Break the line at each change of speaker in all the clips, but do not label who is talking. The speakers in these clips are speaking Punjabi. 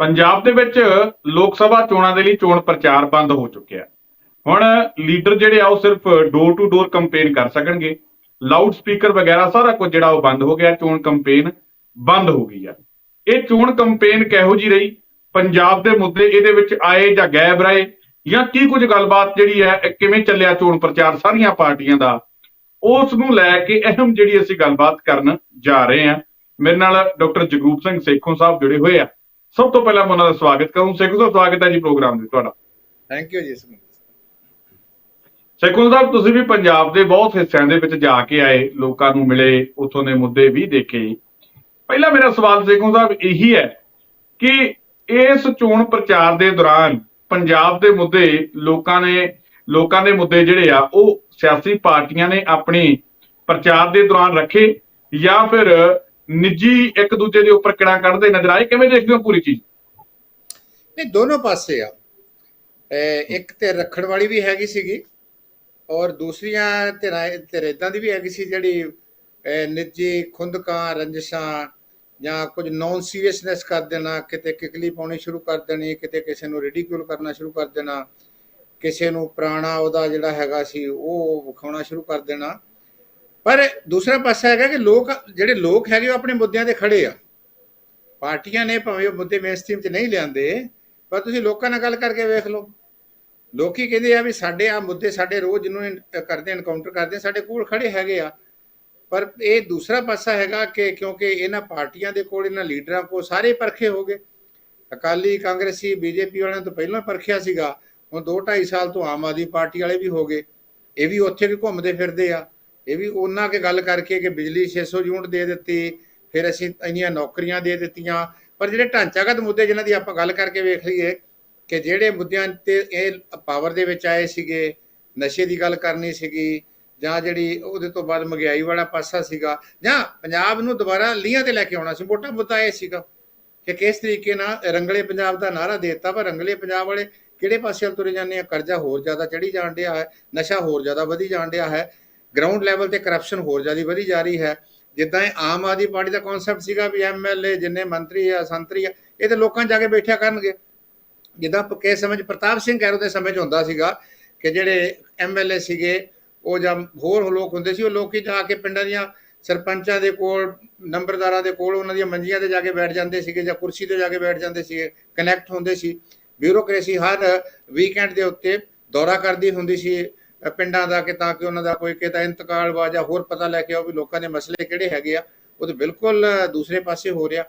ਪੰਜਾਬ ਦੇ ਵਿੱਚ ਲੋਕ ਸਭਾ ਚੋਣਾਂ ਦੇ ਲਈ ਚੋਣ ਪ੍ਰਚਾਰ ਬੰਦ ਹੋ ਚੁੱਕਿਆ ਹੁਣ ਲੀਡਰ ਜਿਹੜੇ ਆ, ਉਹ ਸਿਰਫ ਡੋਰ ਟੂ ਡੋਰ ਕੰਪੇਨ ਕਰ ਸਕਣਗੇ। ਲਾਊਡ ਸਪੀਕਰ ਵਗੈਰਾ ਸਾਰਾ ਕੁਝ ਜਿਹੜਾ ਉਹ ਬੰਦ ਹੋ ਗਿਆ, ਚੋਣ ਕੰਪੇਨ ਬੰਦ ਹੋ ਗਈ ਆ। ਇਹ ਚੋਣ ਕੰਪੇਨ ਕਿਹੋ ਜੀ ਰਹੀ? ਪੰਜਾਬ ਦੇ ਮੁੱਦੇ ਇਹਦੇ ਵਿੱਚ ਆਏ ਜਾਂ ਗਾਇਬ ਰਹੇ? ਜਾਂ ਕੀ ਕੁਝ ਗੱਲਬਾਤ ਜਿਹੜੀ ਹੈ ਕਿਵੇਂ ਚੱਲਿਆ ਚੋਣ ਪ੍ਰਚਾਰ ਸਾਰੀਆਂ ਪਾਰਟੀਆਂ ਦਾ? ਉਸ ਨੂੰ ਲੈ ਕੇ ਅਹਿਮ ਜਿਹੜੀ ਅਸੀਂ ਗੱਲਬਾਤ ਕਰਨ ਜਾ ਰਹੇ ਹਾਂ। ਮੇਰੇ ਨਾਲ ਡਾਕਟਰ ਜਗਰੂਪ ਸਿੰਘ ਸੇਖੋਂ ਸਾਹਿਬ ਜੁੜੇ ਹੋਏ ਆ। ਸਭ ਤੋਂ ਪਹਿਲਾਂ ਮੈਂ ਉਹਨਾਂ ਦਾ ਸਵਾਗਤ ਕਰੂੰ। ਸੇਖੋਂ ਸਾਹਿਬ ਸਵਾਗਤ ਹੈ ਜੀ ਪ੍ਰੋਗਰਾਮ ਦੇ ਤੁਹਾਡਾ।
ਥੈਂਕ ਯੂ ਜੀ
ਸੇਖੋਂ ਸਾਹਿਬ ਤੁਸੀਂ ਵੀ ਪੰਜਾਬ ਦੇ ਬਹੁਤ ਹਿੱਸਿਆਂ ਦੇ ਵਿੱਚ ਜਾ ਕੇ ਆਏ ਲੋਕਾਂ ਨੂੰ ਮਿਲੇ ਉੱਥੋਂ ਦੇ ਮੁੱਦੇ ਵੀ ਦੇਖੇ। ਪਹਿਲਾ ਮੇਰਾ ਸਵਾਲ ਸੇਖੋਂ ਸਾਹਿਬ ਇਹੀ ਹੈ ਕਿ ਇਸ ਚੋਣ ਪ੍ਰਚਾਰ ਦੇ ਦੌਰਾਨ ਪੰਜਾਬ ਦੇ ਮੁੱਦੇ ਲੋਕਾਂ ਨੇ ਲੋਕਾਂ ਦੇ ਮੁੱਦੇ ਜਿਹੜੇ ਆ ਉਹ ਸਿਆਸੀ ਪਾਰਟੀਆਂ ਨੇ ਆਪਣੀ ਪ੍ਰਚਾਰ ਦੇ ਦੌਰਾਨ ਰੱਖੇ ਜਾਂ ਫਿਰ ਨਿੱਜੀ ਇੱਕ ਦੂਜੇ ਦੇ ਉੱਪਰ ਕਿਹੜਾ ਕੱਢਦੇ, ਨਜ਼ਰ ਆਏ, ਕਿਵੇਂ ਦੇਖਦੇ ਹੋ ਪੂਰੀ ਚੀਜ਼?
ਨਹੀਂ, ਦੋਨੋਂ ਪਾਸੇ ਆ। ਇੱਕ ਤੇ ਰੱਖਣ ਵਾਲੀ ਵੀ ਹੈਗੀ ਸੀਗੀ ਔਰ ਦੂਸਰੀਆਂ ਧਿਰਾਂ, ਧਿਰ ਦੀ ਵੀ ਹੈਗੀ ਸੀ ਜਿਹੜੀ ਨਿੱਜੀ ਖੁੰਦਕਾਂ, ਰੰਜਿਸ਼ਾਂ ਜਾਂ ਕੁਝ ਨੌਨ ਸੀਰੀਅਸਨੈਸ ਕਰ ਦੇਣਾ, ਕਿਤੇ ਕਿਕਲੀ ਪਾਉਣੀ ਸ਼ੁਰੂ ਕਰ ਦੇਣੀ, ਕਿਤੇ ਕਿਸੇ ਨੂੰ ਰਿਡੀਕਿਊਲ ਕਰਨਾ ਸ਼ੁਰੂ ਕਰ ਦੇਣਾ, ਕਿਸੇ ਨੂੰ ਪੁਰਾਣਾ ਉਹਦਾ ਜਿਹੜਾ ਹੈਗਾ ਸੀ, ਉਹ ਵਿਖਾਉਣਾ ਸ਼ੁਰੂ ਕਰ ਦੇਣਾ। ਪਰ ਦੂਸਰਾ ਪਾਸਾ ਹੈਗਾ ਕਿ ਲੋਕ, ਜਿਹੜੇ ਲੋਕ ਹੈਗੇ ਉਹ ਆਪਣੇ ਮੁੱਦਿਆਂ ਤੇ ਖੜੇ ਆ। ਪਾਰਟੀਆਂ ਨੇ ਭਾਵੇਂ ਉਹ ਮੁੱਦੇ ਮੇਨਸਟ੍ਰੀਮ 'ਚ ਨਹੀਂ ਲਿਆਂਦੇ, ਪਰ ਤੁਸੀਂ ਲੋਕਾਂ ਨਾਲ ਗੱਲ ਕਰਕੇ ਵੇਖ ਲਓ। ਲੋਕੀ ਕਹਿੰਦੇ ਆ ਵੀ ਸਾਡੇ ਆ ਮੁੱਦੇ ਸਾਡੇ ਰੋਜ਼ ਜਿਹਨੂੰ ਕਰਦੇ ਐਨਕਾਊਂਟਰ ਕਰਦੇ ਸਾਡੇ ਕੋਲ ਖੜੇ ਹੈਗੇ ਆ। ਪਰ ਇਹ ਦੂਸਰਾ ਪਾਸਾ ਹੈਗਾ ਕਿ ਕਿਉਂਕਿ ਇਹਨਾਂ ਪਾਰਟੀਆਂ ਦੇ ਕੋਲ, ਇਹਨਾਂ ਲੀਡਰਾਂ ਕੋਲ ਸਾਰੇ ਪਰਖੇ ਹੋ ਗਏ। ਅਕਾਲੀ, ਕਾਂਗਰਸੀ, ਬੀਜੇਪੀ ਵਾਲਿਆਂ ਤੋਂ ਪਹਿਲਾਂ ਪਰਖਿਆ ਸੀਗਾ। ਹੁਣ 2 2.5 ਸਾਲ ਤੋਂ ਆਮ ਆਦਮੀ ਪਾਰਟੀ ਵਾਲੇ ਵੀ ਹੋ ਗਏ। ਇਹ ਵੀ ਉੱਥੇ ਵੀ ਘੁੰਮਦੇ ਫਿਰਦੇ ਆ। ਇਹ ਵੀ ਉਹਨਾਂ ਕੇ ਗੱਲ ਕਰਕੇ ਕਿ ਬਿਜਲੀ 600 ਯੂਨਿਟ ਦੇ ਦਿੱਤੀ, ਫਿਰ ਅਸੀਂ ਇੰਨੀਆਂ ਨੌਕਰੀਆਂ ਦੇ ਦਿੱਤੀਆਂ। ਪਰ ਜਿਹੜੇ ਢਾਂਚਾਗਤ ਮੁੱਦੇ ਜਿਨ੍ਹਾਂ ਦੀ ਆਪਾਂ ਗੱਲ ਕਰਕੇ ਵੇਖ ਲਈਏ ਕਿ ਜਿਹੜੇ ਮੁੱਦਿਆਂ ਤੇ ਇਹ ਪਾਵਰ ਦੇ ਵਿੱਚ ਆਏ ਸੀਗੇ, ਨਸ਼ੇ ਦੀ ਗੱਲ ਕਰਨੀ ਸੀਗੀ, ਜਾਂ ਜਿਹੜੀ ਉਹਦੇ ਤੋਂ ਬਾਅਦ ਮਹਿੰਗਾਈ ਵਾਲਾ ਪਾਸਾ ਸੀਗਾ, ਜਾਂ ਪੰਜਾਬ ਨੂੰ ਦੁਬਾਰਾ ਲੀਹਾਂ ਤੇ ਲੈ ਕੇ ਆਉਣਾ ਸੀ ਮੋਟਾ ਮੁੱਦਾ ਇਹ ਸੀਗਾ ਕਿ ਕਿਸ ਤਰੀਕੇ ਨਾਲ ਰੰਗਲੇ ਪੰਜਾਬ ਦਾ ਨਾਰਾ ਦਿੱਤਾ, ਪਰ ਰੰਗਲੇ ਪੰਜਾਬ ਵਾਲੇ ਕਿਹੜੇ ਪਾਸੇ ਵੱਲ ਤੁਰੇ ਜਾਂਦੇ ਆ? ਕਰਜ਼ਾ ਹੋਰ ਜ਼ਿਆਦਾ ਚੜੀ ਜਾਣ ਡਿਆ ਹੈ, ਨਸ਼ਾ ਹੋਰ ਜ਼ਿਆਦਾ ਵਧੀ ਜਾਣ ਡਿਆ ਹੈ। ਗਰਾਊਂਡ ਲੈਵਲ ਤੇ ਕਰਪਸ਼ਨ ਹੋਰ ਜ਼ਿਆਦਾ ਵਧੀ ਜਾ ਰਹੀ ਹੈ। ਜਿੱਦਾਂ ਇਹ ਆਮ ਆਦਮੀ ਪਾਰਟੀ ਦਾ ਕਨਸੈਪਟ ਸੀਗਾ ਵੀ ਐਮਐਲਏ ਜਿੰਨੇ ਮੰਤਰੀ ਆ, ਸੰਤਰੀ ਆ, ਇਹ ਤੇ ਲੋਕਾਂ 'ਚ ਜਾ ਕੇ ਬੈਠਿਆ ਕਰਨਗੇ। ਜਿੱਦਾਂ ਪੱਕੇ ਸਮੇਂ 'ਚ ਪ੍ਰਤਾਪ ਸਿੰਘ ਗੈਰੋ ਦੇ ਸਮੇਂ 'ਚ ਹੁੰਦਾ ਸੀਗਾ ਕਿ ਜਿਹੜੇ ਐਮਐਲਏ ਸੀਗੇ, ਉਹ ਜਾਂ ਹੋਰ ਲੋਕ ਹੁੰਦੇ ਸੀ, ਉਹ ਲੋਕੀ ਜਾ ਕੇ ਪਿੰਡਾਂ ਦੀਆਂ ਸਰਪੰਚਾਂ ਦੇ ਕੋਲ, ਨੰਬਰਦਾਰਾਂ ਦੇ ਕੋਲ, ਉਹਨਾਂ ਦੀਆਂ ਮੰਜੀਆਂ ਤੇ ਜਾ ਕੇ ਬੈਠ ਜਾਂਦੇ ਸੀਗੇ ਜਾਂ ਕੁਰਸੀ ਤੇ ਜਾ ਕੇ ਬੈਠ ਜਾਂਦੇ ਸੀਗੇ ਕਨੈਕਟ ਹੁੰਦੇ ਸੀ। ਬਿਊਰੋਕ੍ਰੇਸੀ ਹਰ ਵੀਕਐਂਡ ਦੇ ਉੱਤੇ ਦੌਰਾ ਕਰਦੀ ਹੁੰਦੀ ਸੀ। ਪਿੰਡਾਂ ਦਾ ਕਿ ਤਾਂ ਕਿ ਉਹਨਾਂ ਦਾ ਕੋਈ ਕਿਤਾ ਇੰਤਕਾਲ ਵਾ ਜਾਂ ਹੋਰ ਪਤਾ ਲੈ ਕੇ ਆਓ ਵੀ ਲੋਕਾਂ ਦੇ ਮਸਲੇ ਕਿਹੜੇ ਹੈਗੇ ਆ, ਉਹ ਤੇ ਬਿਲਕੁਲ ਦੂਸਰੇ ਪਾਸੇ ਹੋ ਰਿਹਾ।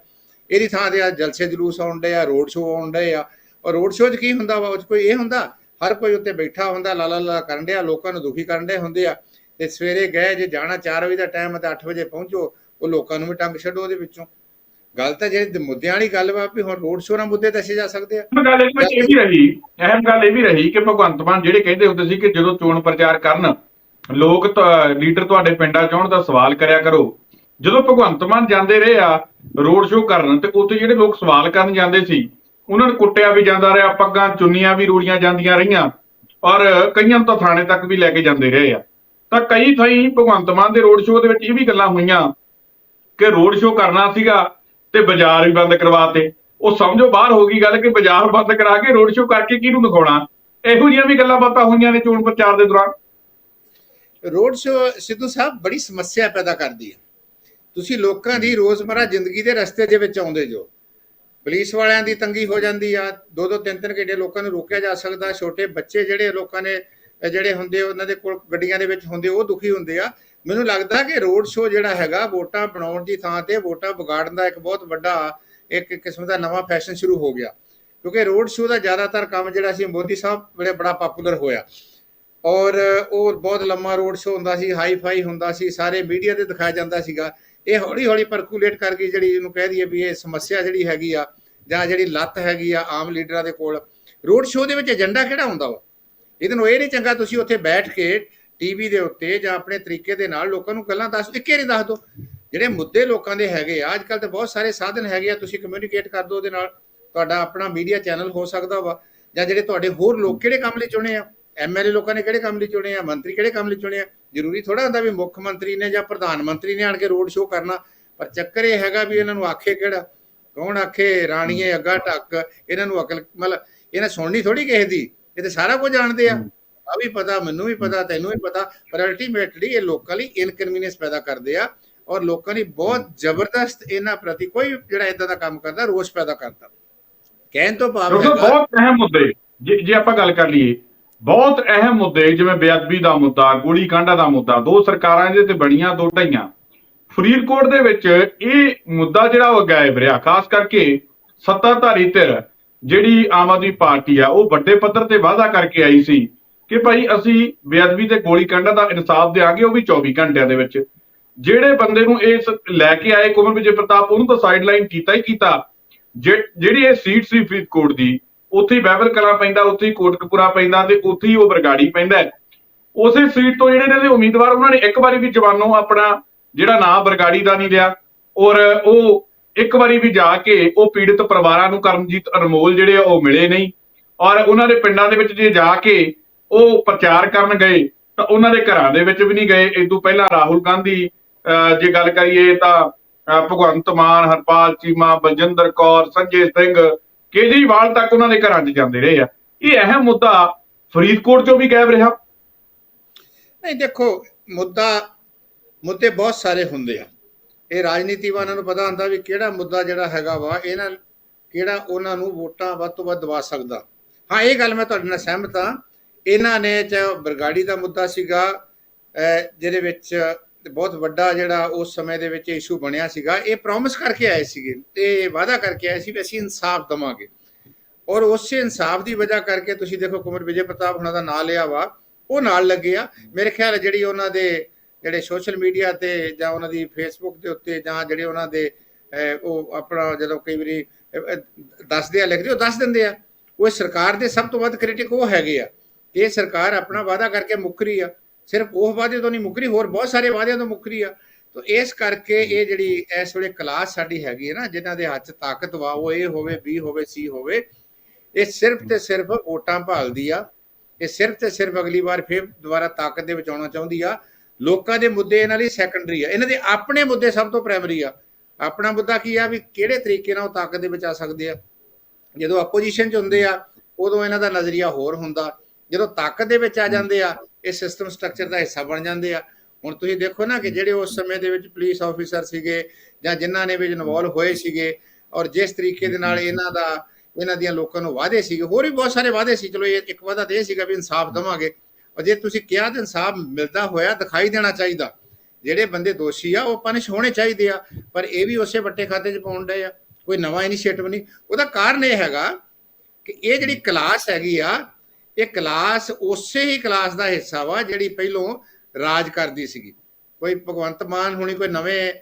ਇਹਦੀ ਥਾਂ ਤੇ ਆ ਜਲਸੇ ਜਲੂਸ ਆਉਣ ਡੇ ਆ, ਰੋਡ ਸ਼ੋਅ ਆਉਣ ਡੇ ਆ। ਔਰ ਰੋਡ ਸ਼ੋਅ 'ਚ ਕੀ ਹੁੰਦਾ ਵਾ, ਉਹ 'ਚ ਕੋਈ ਇਹ ਹੁੰਦਾ, ਹਰ ਕੋਈ ਉੱਤੇ ਬੈਠਾ ਹੁੰਦਾ, ਲਾਲਾ ਲਾਲਾ ਕਰਨ ਡਿਆ, ਲੋਕਾਂ ਨੂੰ ਦੁਖੀ ਕਰਨ ਡੇ ਹੁੰਦੇ ਆ। ਤੇ ਸਵੇਰੇ ਗਏ ਜੇ ਜਾਣਾ 4 ਵਜੇ ਦਾ ਟਾਈਮ ਤੇ 8 ਵਜੇ ਪਹੁੰਚੋ, ਉਹ ਲੋਕਾਂ ਨੂੰ ਵੀ ਟੰਗ ਛੱਡੋ ਉਹਦੇ ਵਿੱਚੋਂ। ਗੱਲ ਤਾਂ ਜਿਹੜੀ ਮੁੱਦਿਆਂ ਵਾਲੀ ਗੱਲ ਵਾ ਵੀ ਹੁਣ ਰੋਡ ਸ਼ੋਅ ਨਾਲ ਮੁੱਦੇ ਦੱਸੇ ਜਾ ਸਕਦੇ ਆ।
ਗੱਲ ਇਹ ਵੀ ਰਹੀ, ਅਹਿਮ ਗੱਲ ਇਹ ਵੀ ਰਹੀ ਕਿ ਭਗਵੰਤ ਮਾਨ ਜਿਹੜੇ ਕਹਿੰਦੇ ਹੁੰਦੇ ਸੀ ਕਿ ਜਦੋਂ ਚੋਣ ਪ੍ਰਚਾਰ ਕਰਨ, ਲੋਕ ਲੀਡਰ ਤੁਹਾਡੇ ਪਿੰਡਾਂ ਚ ਦਾ ਸਵਾਲ ਕਰਿਆ ਕਰੋ। ਜਦੋਂ ਭਗਵੰਤ ਮਾਨ ਜਾਂਦੇ ਰਹੇ ਆ ਰੋਡ ਸ਼ੋਅ ਕਰਨ, ਤੇ ਉੱਥੇ ਜਿਹੜੇ ਲੋਕ ਸਵਾਲ ਕਰਨ ਜਾਂਦੇ ਸੀ, ਉਹਨਾਂ ਨੂੰ ਕੁੱਟਿਆ ਵੀ ਜਾਂਦਾ ਰਿਹਾ, ਪੱਗਾਂ ਚੁੰਨੀਆਂ ਵੀ ਰੂੜੀਆਂ ਜਾਂਦੀਆਂ ਰਹੀਆਂ, ਔਰ ਕਈਆਂ ਨੂੰ ਤਾਂ ਥਾਣੇ ਤੱਕ ਵੀ ਲੈ ਕੇ ਜਾਂਦੇ ਰਹੇ ਆ। ਤਾਂ ਕਈ ਥਾਈਂ ਭਗਵੰਤ ਮਾਨ ਦੇ ਰੋਡ ਸ਼ੋਅ ਦੇ ਵਿੱਚ ਇਹ ਵੀ ਗੱਲਾਂ ਹੋਈਆਂ ਕਿ ਰੋਡ ਸ਼ੋਅ ਕਰਨਾ ਸੀਗਾ ਤੇ ਬਾਜ਼ਾਰ ਵੀ ਬੰਦ ਕਰਵਾਤੇ। ਉਹ ਸਮਝੋ ਬਾਹਰ ਹੋ ਗਈ ਗੱਲ ਕਿ ਬਾਜ਼ਾਰ ਬੰਦ ਕਰਾ ਕੇ ਰੋਡ ਸ਼ੋਅ ਕਰਕੇ ਕਿਹਨੂੰ ਦਿਖਾਉਣਾ? ਇਹੋ ਜਿਹੀਆਂ ਵੀ ਗੱਲਾਂ ਬਾਤਾਂ ਹੋਈਆਂ ਨੇ ਚੋਣ ਪ੍ਰਚਾਰ ਦੇ ਦੌਰਾਨ।
ਰੋਡ ਸ਼ੋਅ ਸਿੱਧੂ ਸਾਹਿਬ ਬੜੀ ਸਮੱਸਿਆ ਪੈਦਾ ਕਰਦੀ ਹੈ। ਤੁਸੀਂ ਲੋਕਾਂ ਦੀ ਰੋਜ਼ਮਰਾ ਜ਼ਿੰਦਗੀ ਦੇ ਰਸਤੇ ਦੇ ਵਿੱਚ ਆਉਂਦੇ ਜੋ। ਪੁਲਿਸ ਵਾਲਿਆਂ ਦੀ ਤੰਗੀ ਹੋ ਜਾਂਦੀ ਆ। ਦੋ ਦੋ ਤਿੰਨ ਤਿੰਨ ਘੰਟੇ ਲੋਕਾਂ ਨੂੰ ਰੋਕਿਆ ਜਾ ਸਕਦਾ। ਛੋਟੇ ਬੱਚੇ ਜਿਹੜੇ ਲੋਕਾਂ ਨੇ, ਜਿਹੜੇ ਹੁੰਦੇ ਉਹਨਾਂ ਦੇ ਕੋਲ ਗੱਡੀਆਂ ਦੇ ਵਿੱਚ ਹੁੰਦੇ, ਉਹ ਦੁਖੀ ਹੁੰਦੇ ਆ। ਮੈਨੂੰ ਲੱਗਦਾ ਕਿ ਰੋਡ ਸ਼ੋਅ ਜਿਹੜਾ ਹੈਗਾ, ਵੋਟਾਂ ਬਣਾਉਣ ਦੀ ਥਾਂ ਤੇ ਵੋਟਾਂ ਵਿਗਾੜਨ ਦਾ ਇੱਕ ਬਹੁਤ ਵੱਡਾ ਇੱਕ ਕਿਸਮ ਦਾ ਨਵਾਂ ਫੈਸ਼ਨ ਸ਼ੁਰੂ ਹੋ ਗਿਆ। ਕਿਉਂਕਿ ਰੋਡ ਸ਼ੋਅ ਦਾ ਜ਼ਿਆਦਾਤਰ ਕੰਮ ਜਿਹੜਾ ਸੀ, ਮੋਦੀ ਸਾਹਿਬ ਵੇਲੇ ਬੜਾ ਪਪੂਲਰ ਹੋਇਆ। ਔਰ ਉਹ ਬਹੁਤ ਲੰਮਾ ਰੋਡ ਸ਼ੋਅ ਹੁੰਦਾ ਸੀ ਹਾਈ ਫਾਈ ਹੁੰਦਾ ਸੀ, ਸਾਰੇ ਮੀਡੀਆ ਤੇ ਦਿਖਾਇਆ ਜਾਂਦਾ ਸੀਗਾ। ਇਹ ਹੌਲੀ ਹੌਲੀ ਪਰਕੂਲੇਟ ਕਰਕੇ ਜਿਹੜੀ ਇਹਨੂੰ ਕਹਿ ਦਈਏ ਵੀ ਇਹ ਸਮੱਸਿਆ ਜਿਹੜੀ ਹੈਗੀ ਆ, ਜਾਂ ਜਿਹੜੀ ਲੱਤ ਹੈਗੀ ਆ ਆਮ ਲੀਡਰਾਂ ਦੇ ਕੋਲ। ਰੋਡ ਸ਼ੋਅ ਦੇ ਵਿੱਚ ਏਜੰਡਾ ਕਿਹੜਾ ਹੁੰਦਾ ਵਾ? ਇਹਦੇ ਨੂੰ ਇਹ ਨਹੀਂ ਚੰਗਾ ਤੁਸੀਂ ਉੱਥੇ ਬੈਠ ਕੇ ਟੀਵੀ ਦੇ ਉੱਤੇ ਜਾਂ ਆਪਣੇ ਤਰੀਕੇ ਦੇ ਨਾਲ ਲੋਕਾਂ ਨੂੰ ਗੱਲਾਂ ਦੱਸ, ਇੱਕੇ ਨਹੀਂ ਦੱਸ ਦਿਓ। ਜਿਹੜੇ ਮੁੱਦੇ ਲੋਕਾਂ ਦੇ ਹੈਗੇ ਆ ਅੱਜ ਕੱਲ ਤਾਂ ਬਹੁਤ ਸਾਰੇ ਸਾਧਨ ਹੈਗੇ ਆ, ਤੁਸੀਂ ਕਮਿਊਨੀਕੇਟ ਕਰ ਦਿਓ ਉਹਦੇ ਨਾਲ। ਤੁਹਾਡਾ ਆਪਣਾ ਮੀਡੀਆ ਚੈਨਲ ਹੋ ਸਕਦਾ ਵਾ, ਜਾਂ ਜਿਹੜੇ ਤੁਹਾਡੇ ਹੋਰ ਲੋਕ ਕਿਹੜੇ ਕੰਮ ਲਈ ਚੁਣੇ ਆ? ਐਮਐਲਏ ਲੋਕਾਂ ਨੇ ਕਿਹੜੇ ਕੰਮ ਲਈ ਚੁਣੇ ਆ? ਮੰਤਰੀ ਕਿਹੜੇ ਕੰਮ ਲਈ ਚੁਣੇ ਆ? ਜ਼ਰੂਰੀ ਥੋੜਾ ਹੁੰਦਾ ਵੀ ਮੁੱਖ ਮੰਤਰੀ ਨੇ ਜਾਂ ਪ੍ਰਧਾਨ ਮੰਤਰੀ ਨੇ ਆਣ ਕੇ ਰੋਡ ਸ਼ੋਅ ਕਰਨਾ, ਪਰ ਚੱਕਰ ਇਹ ਹੈਗਾ ਵੀ ਇਹਨਾਂ ਨੂੰ ਆਖੇ ਕਿਹੜਾ? ਕੌਣ ਆਖੇ? ਰਾਣੀਏ ਅੱਗਾ ਟੱਕ ਇਹਨਾਂ ਨੂੰ ਅਕਲ, ਮਤਲਬ, ਇਹਨਾਂ ਸੁਣਨੀ ਥੋੜੀ ਕਿਸੇ ਦੀ, ਇਹ ਤੇ ਸਾਰਾ ਕੁਝ ਜਾਣਦੇ ਆ। ਆ ਵੀ ਪਤਾ ਮੈਨੂੰ ਵੀ ਪਤਾ ਤੈਨੂੰ ਵੀ ਪਤਾ ਪਰ ਅਲਟੀਮੇਟਲੀ ਇਹ ਲੋਕਾਂ ਲਈ ਇਨਕਨਵੀਨੀਅੰਸ ਪੈਦਾ ਕਰਦੇ ਆ ਔਰ ਲੋਕਾਂ ਲਈ ਬਹੁਤ ਜ਼ਬਰਦਸਤ ਇਹਨਾਂ ਪ੍ਰਤੀ ਕੋਈ ਜਿਹੜਾ ਇਦਾਂ ਦਾ ਕੰਮ ਕਰਦਾ ਰੋਸ ਪੈਦਾ ਕਰਦਾ। ਕਹਿਣ ਤੋਂ ਭਾਵ
ਬਹੁਤ ਅਹਿਮ ਮੁੱਦੇ ਜੇ ਆਪਾਂ ਗੱਲ ਕਰ ਲਈਏ ਬਹੁਤ ਅਹਿਮ ਮੁੱਦੇ ਜਿਵੇਂ ਬੇਅਦਬੀ ਦਾ ਮੁੱਦਾ ਗੋਲੀ ਕਾਂਡਾ ਦਾ ਮੁੱਦਾ ਦੋ ਸਰਕਾਰਾਂ ਇਹਦੇ ਤੇ ਬਣੀਆਂ ਦੋ ਢਾਈਆਂ। ਫਰੀਦਕੋਟ ਦੇ ਵਿੱਚ ਇਹ ਮੁੱਦਾ ਜਿਹੜਾ ਉਹ ਗਾਇਬ ਰਿਹਾ ਖਾਸ ਕਰਕੇ ਸੱਤਾਧਾਰੀ ਧਿਰ ਜਿਹੜੀ ਆਮ ਆਦਮੀ ਪਾਰਟੀ ਆ ਉਹ ਵੱਡੇ ਪੱਧਰ ਤੇ ਵਾਅਦਾ ਕਰਕੇ ਆਈ ਸੀ ਕਿ ਭਾਈ ਅਸੀਂ ਬੇਅਦਬੀ ਤੇ ਗੋਲੀ ਕਾਂਡਾ ਦਾ ਇਨਸਾਫ ਦੇਾਂਗੇ ਉਹ ਵੀ 24 ਘੰਟਿਆਂ ਦੇ ਵਿੱਚ। ਜਿਹੜੇ ਬੰਦੇ ਨੂੰ ਇਹ ਲੈ ਕੇ ਆਏ ਕੁਮਰ ਵਿਜੇ ਪ੍ਰਤਾਪ, ਉਹਨੂੰ ਤਾਂ ਸਾਈਡਲਾਈਨ ਕੀਤਾ ਹੀ ਕੀਤਾ। ਜਿਹੜੀ ਇਹ ਸੀਟ ਸੀ ਫਰੀਦਕੋਟ ਦੀ, ਉੱਥੇ ਹੀ ਬਾਈਬਲ ਕਲਾ ਪੈਂਦਾ, ਉੱਥੇ ਹੀ ਕੋਟਕਪੂਰਾ ਪੈਂਦਾ ਤੇ ਉੱਥੇ ਹੀ ਉਹ ਬਰਗਾੜੀ ਪੈਂਦਾ ਉਸੇ ਸੀਟ ਤੋਂ ਜਿਹੜੇ ਇਹਨਾਂ ਦੇ ਉਮੀਦਵਾਰ, ਉਹਨਾਂ ਨੇ ਇੱਕ ਵਾਰੀ ਵੀ ਜਵਾਨੋਂ ਆਪਣਾ ਜਿਹੜਾ ਨਾਂ ਬਰਗਾੜੀ ਦਾ ਨਹੀਂ ਲਿਆ। ਔਰ ਉਹ ਇੱਕ ਵਾਰੀ ਵੀ ਜਾ ਕੇ ਉਹ ਪੀੜਤ ਪਰਿਵਾਰਾਂ ਨੂੰ ਕਰਮਜੀਤ ਅਨਮੋਲ ਜਿਹੜੇ ਆ, ਉਹ ਮਿਲੇ ਨਹੀਂ। ਔਰ ਉਹਨਾਂ ਦੇ ਪਿੰਡਾਂ ਦੇ ਵਿੱਚ ਜੇ ਜਾ ਕੇ ਉਹ ਪ੍ਰਚਾਰ ਕਰਨ ਗਏ, ਤਾਂ ਉਹਨਾਂ ਦੇ ਘਰਾਂ ਦੇ ਵਿੱਚ ਵੀ ਨਹੀਂ ਗਏ। ਇਸ ਤੋਂ ਪਹਿਲਾਂ ਰਾਹੁਲ ਗਾਂਧੀ, ਅਹ, ਜੇ ਗੱਲ ਕਰੀਏ ਤਾਂ ਭਗਵੰਤ ਮਾਨ, ਹਰਪਾਲ ਚੀਮਾ, ਬਲਜਿੰਦਰ ਕੌਰ, ਸੰਜੇ ਸਿੰਘ ਕੇਜਰੀਵਾਲ ਤੱਕ ਉਹਨਾਂ ਦੇ ਘਰਾਂ 'ਚ ਜਾਂਦੇ ਰਹੇ ਆ। ਇਹ ਅਹਿਮ ਮੁੱਦਾ ਫਰੀਦਕੋਟ 'ਚੋਂ ਵੀ ਗਾਇਬ ਰਿਹਾ।
ਨਹੀਂ, ਦੇਖੋ, ਮੁੱਦਾ, ਮੁੱਦੇ ਬਹੁਤ ਸਾਰੇ ਹੁੰਦੇ ਆ। ਇਹ ਰਾਜਨੀਤੀ ਵਾਲਿਆਂ ਨੂੰ ਪਤਾ ਹੁੰਦਾ ਵੀ ਕਿਹੜਾ ਮੁੱਦਾ ਜਿਹੜਾ ਹੈਗਾ ਵਾ ਇਹਨਾਂ ਕਿਹੜਾ ਉਹਨਾਂ ਨੂੰ ਵੋਟਾਂ ਵੱਧ ਤੋਂ ਵੱਧ ਦਵਾ ਸਕਦਾ। ਹਾਂ, ਇਹ ਗੱਲ ਮੈਂ ਤੁਹਾਡੇ ਨਾਲ ਸਹਿਮਤ ਹਾਂ ਇਹਨਾਂ ਨੇ ਚਾਹੇ ਬਰਗਾੜੀ ਦਾ ਮੁੱਦਾ ਸੀਗਾ ਜਿਹਦੇ ਵਿੱਚ ਬਹੁਤ ਵੱਡਾ ਜਿਹੜਾ ਉਸ ਸਮੇਂ ਦੇ ਵਿੱਚ ਇਸ਼ੂ ਬਣਿਆ ਸੀਗਾ। ਇਹ ਪ੍ਰੋਮਿਸ ਕਰਕੇ ਆਏ ਸੀਗੇ ਤੇ ਵਾਅਦਾ ਕਰਕੇ ਆਏ ਸੀ ਵੀ ਅਸੀਂ ਇਨਸਾਫ ਦਵਾਂਗੇ। ਔਰ ਉਸੇ ਇਨਸਾਫ ਦੀ ਵਜ੍ਹਾ ਕਰਕੇ ਤੁਸੀਂ ਦੇਖੋ ਕੁਮਰ ਵਿਜੇ ਪ੍ਰਤਾਪ ਹੁਣਾਂ ਦਾ ਨਾਂ ਲਿਆ ਵਾ, ਉਹ ਨਾਲ ਲੱਗੇ ਆ। ਮੇਰੇ ਖਿਆਲ ਜਿਹੜੀ ਉਹਨਾਂ ਦੇ ਜਿਹੜੇ ਸੋਸ਼ਲ ਮੀਡੀਆ ਤੇ ਜਾਂ ਉਹਨਾਂ ਦੀ ਫੇਸਬੁੱਕ ਦੇ ਉੱਤੇ ਜਾਂ ਜਿਹੜੇ ਉਹਨਾਂ ਦੇ ਉਹ ਆਪਣਾ ਜਦੋਂ ਕਈ ਵਾਰੀ ਦੱਸਦੇ ਆ ਲਿਖਦੇ ਉਹ ਦੱਸ ਦਿੰਦੇ ਆ। ਉਹ ਸਰਕਾਰ ਦੇ ਸਭ ਤੋਂ ਵੱਧ ਕ੍ਰਿਟਿਕ ਉਹ ਹੈਗੇ ਆ। ਇਹ ਸਰਕਾਰ ਆਪਣਾ ਵਾਅਦਾ ਕਰਕੇ ਮੁੱਕਰੀ ਆ। ਸਿਰਫ ਉਹ ਵਾਅਦੇ ਤੋਂ ਨਹੀਂ ਮੁੱਕਰੀ ਹੋਰ ਬਹੁਤ ਸਾਰੇ ਵਾਅਦਿਆਂ ਤੋਂ ਮੁੱਕਰੀ ਆ। ਤੋ ਇਸ ਕਰਕੇ ਇਹ ਜਿਹੜੀ ਇਸ ਵੇਲੇ ਕਲਾਸ ਸਾਡੀ ਹੈਗੀ ਹੈ ਨਾ ਜਿਨ੍ਹਾਂ ਦੇ ਹੱਥ ਤਾਕਤ ਵਾ ਉਹ ਇਹ ਹੋਵੇ ਬੀ ਹੋਵੇ ਸੀ ਹੋਵੇ ਇਹ ਸਿਰਫ ਤੇ ਸਿਰਫ ਵੋਟਾਂ ਭਾਲਦੀ ਆ। ਇਹ ਸਿਰਫ ਤੇ ਸਿਰਫ ਅਗਲੀ ਵਾਰ ਫਿਰ ਦੁਬਾਰਾ ਤਾਕਤ ਦੇ ਵਿੱਚ ਆਉਣਾ ਚਾਹੁੰਦੀ ਆ। ਲੋਕਾਂ ਦੇ ਮੁੱਦੇ ਇਹਨਾਂ ਲਈ ਸੈਕੰਡਰੀ ਆ। ਇਹਨਾਂ ਦੇ ਆਪਣੇ ਮੁੱਦੇ ਸਭ ਤੋਂ ਪ੍ਰਾਇਮਰੀ ਆ। ਆਪਣਾ ਮੁੱਦਾ ਕੀ ਆ ਵੀ ਕਿਹੜੇ ਤਰੀਕੇ ਨਾਲ ਉਹ ਤਾਕਤ ਦੇ ਵਿੱਚ ਆ ਸਕਦੇ ਆ। ਜਦੋਂ ਆਪੋਜੀਸ਼ਨ 'ਚ ਹੁੰਦੇ ਆ ਉਦੋਂ ਇਹਨਾਂ ਦਾ ਨਜ਼ਰੀਆ ਹੋਰ ਹੁੰਦਾ। ਜਦੋਂ ਤਾਕਤ ਦੇ ਵਿੱਚ ਆ ਜਾਂਦੇ ਆ ਇਹ ਸਿਸਟਮ ਸਟਰਕਚਰ ਦਾ ਹਿੱਸਾ ਬਣ ਜਾਂਦੇ ਆ। ਹੁਣ ਤੁਸੀਂ ਦੇਖੋ ਨਾ ਕਿ ਜਿਹੜੇ ਉਸ ਸਮੇਂ ਦੇ ਵਿੱਚ ਪੁਲਿਸ ਆਫੀਸਰ ਸੀਗੇ ਜਾਂ ਜਿਨ੍ਹਾਂ ਨੇ ਵਿੱਚ ਇਨਵੋਲਵ ਹੋਏ ਸੀਗੇ ਔਰ ਜਿਸ ਤਰੀਕੇ ਦੇ ਨਾਲ ਇਹਨਾਂ ਦਾ ਇਹਨਾਂ ਦੀਆਂ ਲੋਕਾਂ ਨੂੰ ਵਾਅਦੇ ਸੀਗੇ ਹੋਰ ਵੀ ਬਹੁਤ ਸਾਰੇ ਵਾਅਦੇ ਸੀ। ਚਲੋ ਇਹ ਇੱਕ ਵਾਅਦਾ ਤੇ ਸੀਗਾ ਵੀ ਇਨਸਾਫ ਦਵਾਂਗੇ। ਔਰ ਜੇ ਤੁਸੀਂ ਕਿਹਾ ਤਾਂ ਇਨਸਾਫ ਮਿਲਦਾ ਹੋਇਆ ਦਿਖਾਈ ਦੇਣਾ ਚਾਹੀਦਾ। ਜਿਹੜੇ ਬੰਦੇ ਦੋਸ਼ੀ ਆ ਉਹ ਪਨਿਸ਼ ਹੋਣੇ ਚਾਹੀਦੇ ਆ। ਪਰ ਇਹ ਵੀ ਉਸੇ ਵੱਟੇ ਖਾਤੇ 'ਚ ਪਾਉਣ ਡਏ ਆ। ਕੋਈ ਨਵਾਂ ਇਨੀਸ਼ੀਏਟਿਵ ਨਹੀਂ। ਉਹਦਾ ਕਾਰਨ ਇਹ ਹੈਗਾ ਕਿ ਇਹ ਜਿਹੜੀ ਕਲਾਸ ਹੈਗੀ ਆ ਇਹ ਕਲਾਸ ਉਸੇ ਹੀ ਕਲਾਸ ਦਾ ਹਿੱਸਾ ਵਾ ਜਿਹੜੀ ਪਹਿਲੋਂ ਰਾਜ ਕਰਦੀ ਸੀਗੀ। ਕੋਈ ਭਗਵੰਤ ਮਾਨ ਹੁਣੀ ਕੋਈ ਨਵੇਂ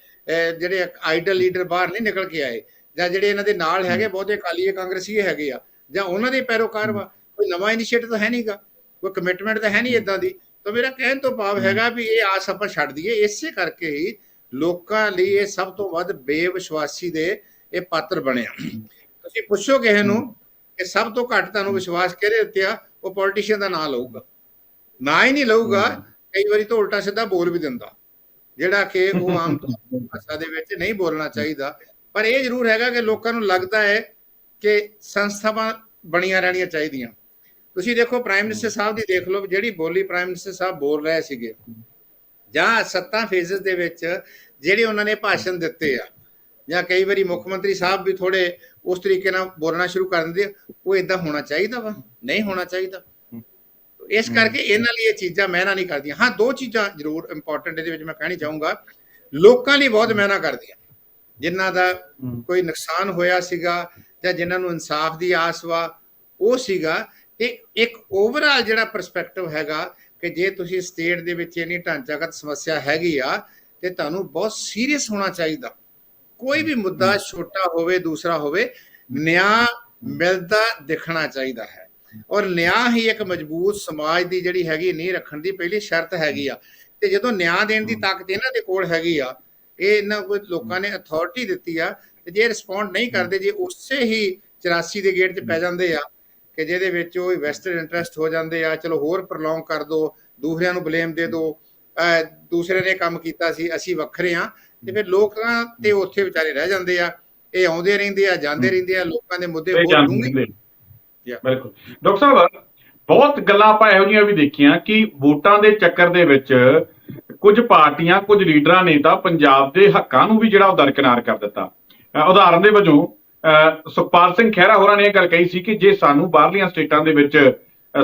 ਜਿਹੜੇ ਆਈਡਲ ਲੀਡਰ ਬਾਹਰ ਨਹੀਂ ਨਿਕਲ ਕੇ ਆਏ ਜਾਂ ਜਿਹੜੇ ਇਹਨਾਂ ਦੇ ਨਾਲ ਹੈਗੇ ਬਹੁਤੇ ਅਕਾਲੀ ਕਾਂਗਰਸੀ ਹੈਗੇ ਆ ਜਾਂ ਉਹਨਾਂ ਦੇ ਪੈਰੋਕਾਰ ਵਾ ਕੋਈ ਨਵਾਂ ਇਨੀਸ਼ੀਏਟਿਵ ਤਾਂ ਹੈ ਨਹੀਂਗਾ ਕੋਈ ਕਮਿਟਮੈਂਟ ਤਾਂ ਹੈ ਨਹੀਂ ਇਦਾਂ ਦੀ। ਤਾਂ ਮੇਰਾ ਕਹਿਣ ਤੋਂ ਭਾਵ ਹੈਗਾ ਵੀ ਇਹ ਆਸ ਆਪਾਂ ਛੱਡ ਦਈਏ ਇਸੇ ਕਰਕੇ ਹੀ ਲੋਕਾਂ ਲਈ ਇਹ ਸਭ ਤੋਂ ਵੱਧ ਬੇਵਿਸ਼ਵਾਸੀ ਦੇ ਇਹ ਪਾਤਰ ਬਣਿਆ ਤੁਸੀਂ ਪੁੱਛੋ ਕਿਸੇ ਨੂੰ ਕਿ ਸਭ ਤੋਂ ਘੱਟ ਤੁਹਾਨੂੰ ਵਿਸ਼ਵਾਸ ਕਿਹਦੇ ਉੱਤੇ ਆ? ਉਹ ਪੋਲੀਟੀਸ਼ੀਅਨ ਦਾ ਨਾਂ ਲਊਗਾ। ਨਾ ਹੀ ਨਹੀਂ ਲਊਗਾ ਕਈ ਵਾਰੀ ਤਾਂ ਉਲਟਾ ਸਿੱਧਾ ਬੋਲ ਵੀ ਦਿੰਦਾ। ਜਿਹੜਾ ਕਿ ਉਹ ਆਮ ਭਾਸ਼ਾ ਦੇ ਵਿੱਚ ਨਹੀਂ ਬੋਲਣਾ ਚਾਹੀਦਾ। ਪਰ ਇਹ ਜ਼ਰੂਰ ਹੈਗਾ ਕਿ ਲੋਕਾਂ ਨੂੰ ਲੱਗਦਾ ਹੈ ਕਿ ਸੰਸਥਾਵਾਂ ਬਣੀਆਂ ਰਹਿਣੀਆਂ ਚਾਹੀਦੀਆਂ। ਤੁਸੀਂ ਦੇਖੋ ਪ੍ਰਾਈਮ ਮਿਨਿਸਟਰ ਸਾਹਿਬ ਦੀ ਦੇਖ ਲਓ ਜਿਹੜੀ ਬੋਲੀ ਪ੍ਰਾਈਮ ਮਿਨਿਸਟਰ ਸਾਹਿਬ ਬੋਲ ਰਹੇ ਸੀਗੇ। ਜਾਂ ਸੱਤਾਂ ਫੇਜ਼ਸ ਦੇ ਵਿੱਚ ਜਿਹੜੇ ਉਹਨਾਂ ਨੇ ਭਾਸ਼ਣ ਦਿੱਤੇ ਆ। ਜਾਂ ਕਈ ਵਾਰੀ ਮੁੱਖ ਮੰਤਰੀ ਸਾਹਿਬ ਵੀ ਥੋੜੇ ਉਸ ਤਰੀਕੇ ਨਾਲ ਬੋਲਣਾ ਸ਼ੁਰੂ ਕਰ ਦਿੰਦੇ ਉਹ ਇਦਾਂ ਹੋਣਾ ਚਾਹੀਦਾ ਵਾ ਨਹੀਂ ਹੋਣਾ ਚਾਹੀਦਾ। ਇਸ ਕਰਕੇ ਇਹਨਾਂ ਲਈ ਇਹ ਚੀਜ਼ਾਂ ਮਿਹਨਾ ਨਹੀਂ ਕਰਦੀਆਂ। ਹਾਂ ਦੋ ਚੀਜ਼ਾਂ ਜ਼ਰੂਰ ਇੰਪੋਰਟੈਂਟ ਇਹਦੇ ਵਿੱਚ ਮੈਂ ਕਹਿਣੀ ਚਾਹੂੰਗਾ। ਲੋਕਾਂ ਲਈ ਬਹੁਤ ਮਿਹਨਾ ਕਰਦੀਆਂ। ਜਿਨ੍ਹਾਂ ਦਾ ਕੋਈ ਨੁਕਸਾਨ ਹੋਇਆ ਸੀਗਾ ਜਾਂ ਜਿਨ੍ਹਾਂ ਨੂੰ ਇਨਸਾਫ ਦੀ ਆਸ ਵਾ ਉਹ ਸੀਗਾ। ਤੇ ਇੱਕ ਓਵਰਆਲ ਜਿਹੜਾ ਪਰਸਪੈਕਟਿਵ ਹੈਗਾ ਕਿ ਜੇ ਤੁਸੀਂ ਸਟੇਟ ਦੇ ਵਿੱਚ ਇਨੀ ਢਾਂਚਾਗਤ ਸਮੱਸਿਆ ਹੈਗੀ ਆ ਤੇ ਤੁਹਾਨੂੰ ਬਹੁਤ ਸੀਰੀਅਸ ਹੋਣਾ ਚਾਹੀਦਾ। ਕੋਈ ਵੀ ਮੁੱਦਾ ਛੋਟਾ ਹੋਵੇ ਦੂਸਰਾ ਹੋਵੇ ਨਿਆਂ ਮਿਲਦਾ ਦਿਖਣਾ ਚਾਹੀਦਾ ਹੈ। ਔਰ ਨਿਆਂ ਹੀ ਇੱਕ ਮਜ਼ਬੂਤ ਸਮਾਜ ਦੀ ਜਿਹੜੀ ਹੈਗੀ ਨਹੀਂ ਰੱਖਣ ਦੀ ਪਹਿਲੀ ਸ਼ਰਤ ਹੈਗੀ ਆ। ਤੇ ਜਦੋਂ ਨਿਆਂ ਦੇਣ ਦੀ ਤਾਕਤ ਇਹਨਾਂ ਦੇ ਕੋਲ ਹੈਗੀ ਆ ਇਹ ਇਹਨਾਂ ਕੋਈ ਲੋਕਾਂ ਨੇ ਅਥਾਰਟੀ ਦਿੱਤੀ ਆ ਤੇ ਜੇ ਰਿਸਪੌਂਡ ਨਹੀਂ ਕਰਦੇ ਜੇ ਉਸੇ ਹੀ 84 ਦੇ ਗੇਟ 'ਚ ਪੈ ਜਾਂਦੇ ਆ ਕਿ ਜਿਹਦੇ ਵਿੱਚ ਉਹ ਵੈਸਟਡ ਇੰਟਰਸਟ ਹੋ ਜਾਂਦੇ ਆ ਚਲੋ ਹੋਰ ਪ੍ਰੋਲੋਂਗ ਕਰ ਦੋ ਦੂਸਰਿਆਂ ਨੂੰ ਬਲੇਮ ਦੇ ਦੋ ਦੂਸਰੇ ਨੇ ਕੰਮ ਕੀਤਾ ਸੀ ਅਸੀਂ ਵੱਖਰੇ ਆ ਤੇ ਫਿਰ ਲੋਕਾਂ ਤੇ ਉੱਥੇ ਵਿਚਾਰੇ ਰਹਿ ਜਾਂਦੇ ਆ ਇਹ ਆਉਂਦੇ ਰਹਿੰਦੇ ਆ ਜਾਂਦੇ ਰਹਿੰਦੇ ਆ ਲੋਕਾਂ ਦੇ ਮੁੱਦੇ ਹੋਰ ਡੂੰਘੇ.
ਬਿਲਕੁਲ। ਡਾਕਟਰ ਸਾਹਿਬ ਬਹੁਤ ਗੱਲਾਂ ਆਪਾਂ ਇਹੋ ਜਿਹੀਆਂ ਵੀ ਦੇਖੀਆਂ ਕਿ ਵੋਟਾਂ ਦੇ ਚੱਕਰ ਦੇ ਵਿੱਚ ਕੁਝ ਪਾਰਟੀਆਂ ਕੁਝ ਲੀਡਰਾਂ ਨੇ ਤਾਂ ਪੰਜਾਬ ਦੇ ਹੱਕਾਂ ਨੂੰ ਵੀ ਜਿਹੜਾ ਉਹ ਦਰਕਿਨਾਰ ਕਰ ਦਿੱਤਾ। ਉਦਾਹਰਨ ਦੇ ਵਜੋਂ ਸੁਖਪਾਲ ਸਿੰਘ ਖਹਿਰਾ ਹੋਰਾਂ ਨੇ ਇਹ ਗੱਲ ਕਹੀ ਸੀ ਕਿ ਜੇ ਸਾਨੂੰ ਬਾਹਰਲੀਆਂ ਸਟੇਟਾਂ ਦੇ ਵਿੱਚ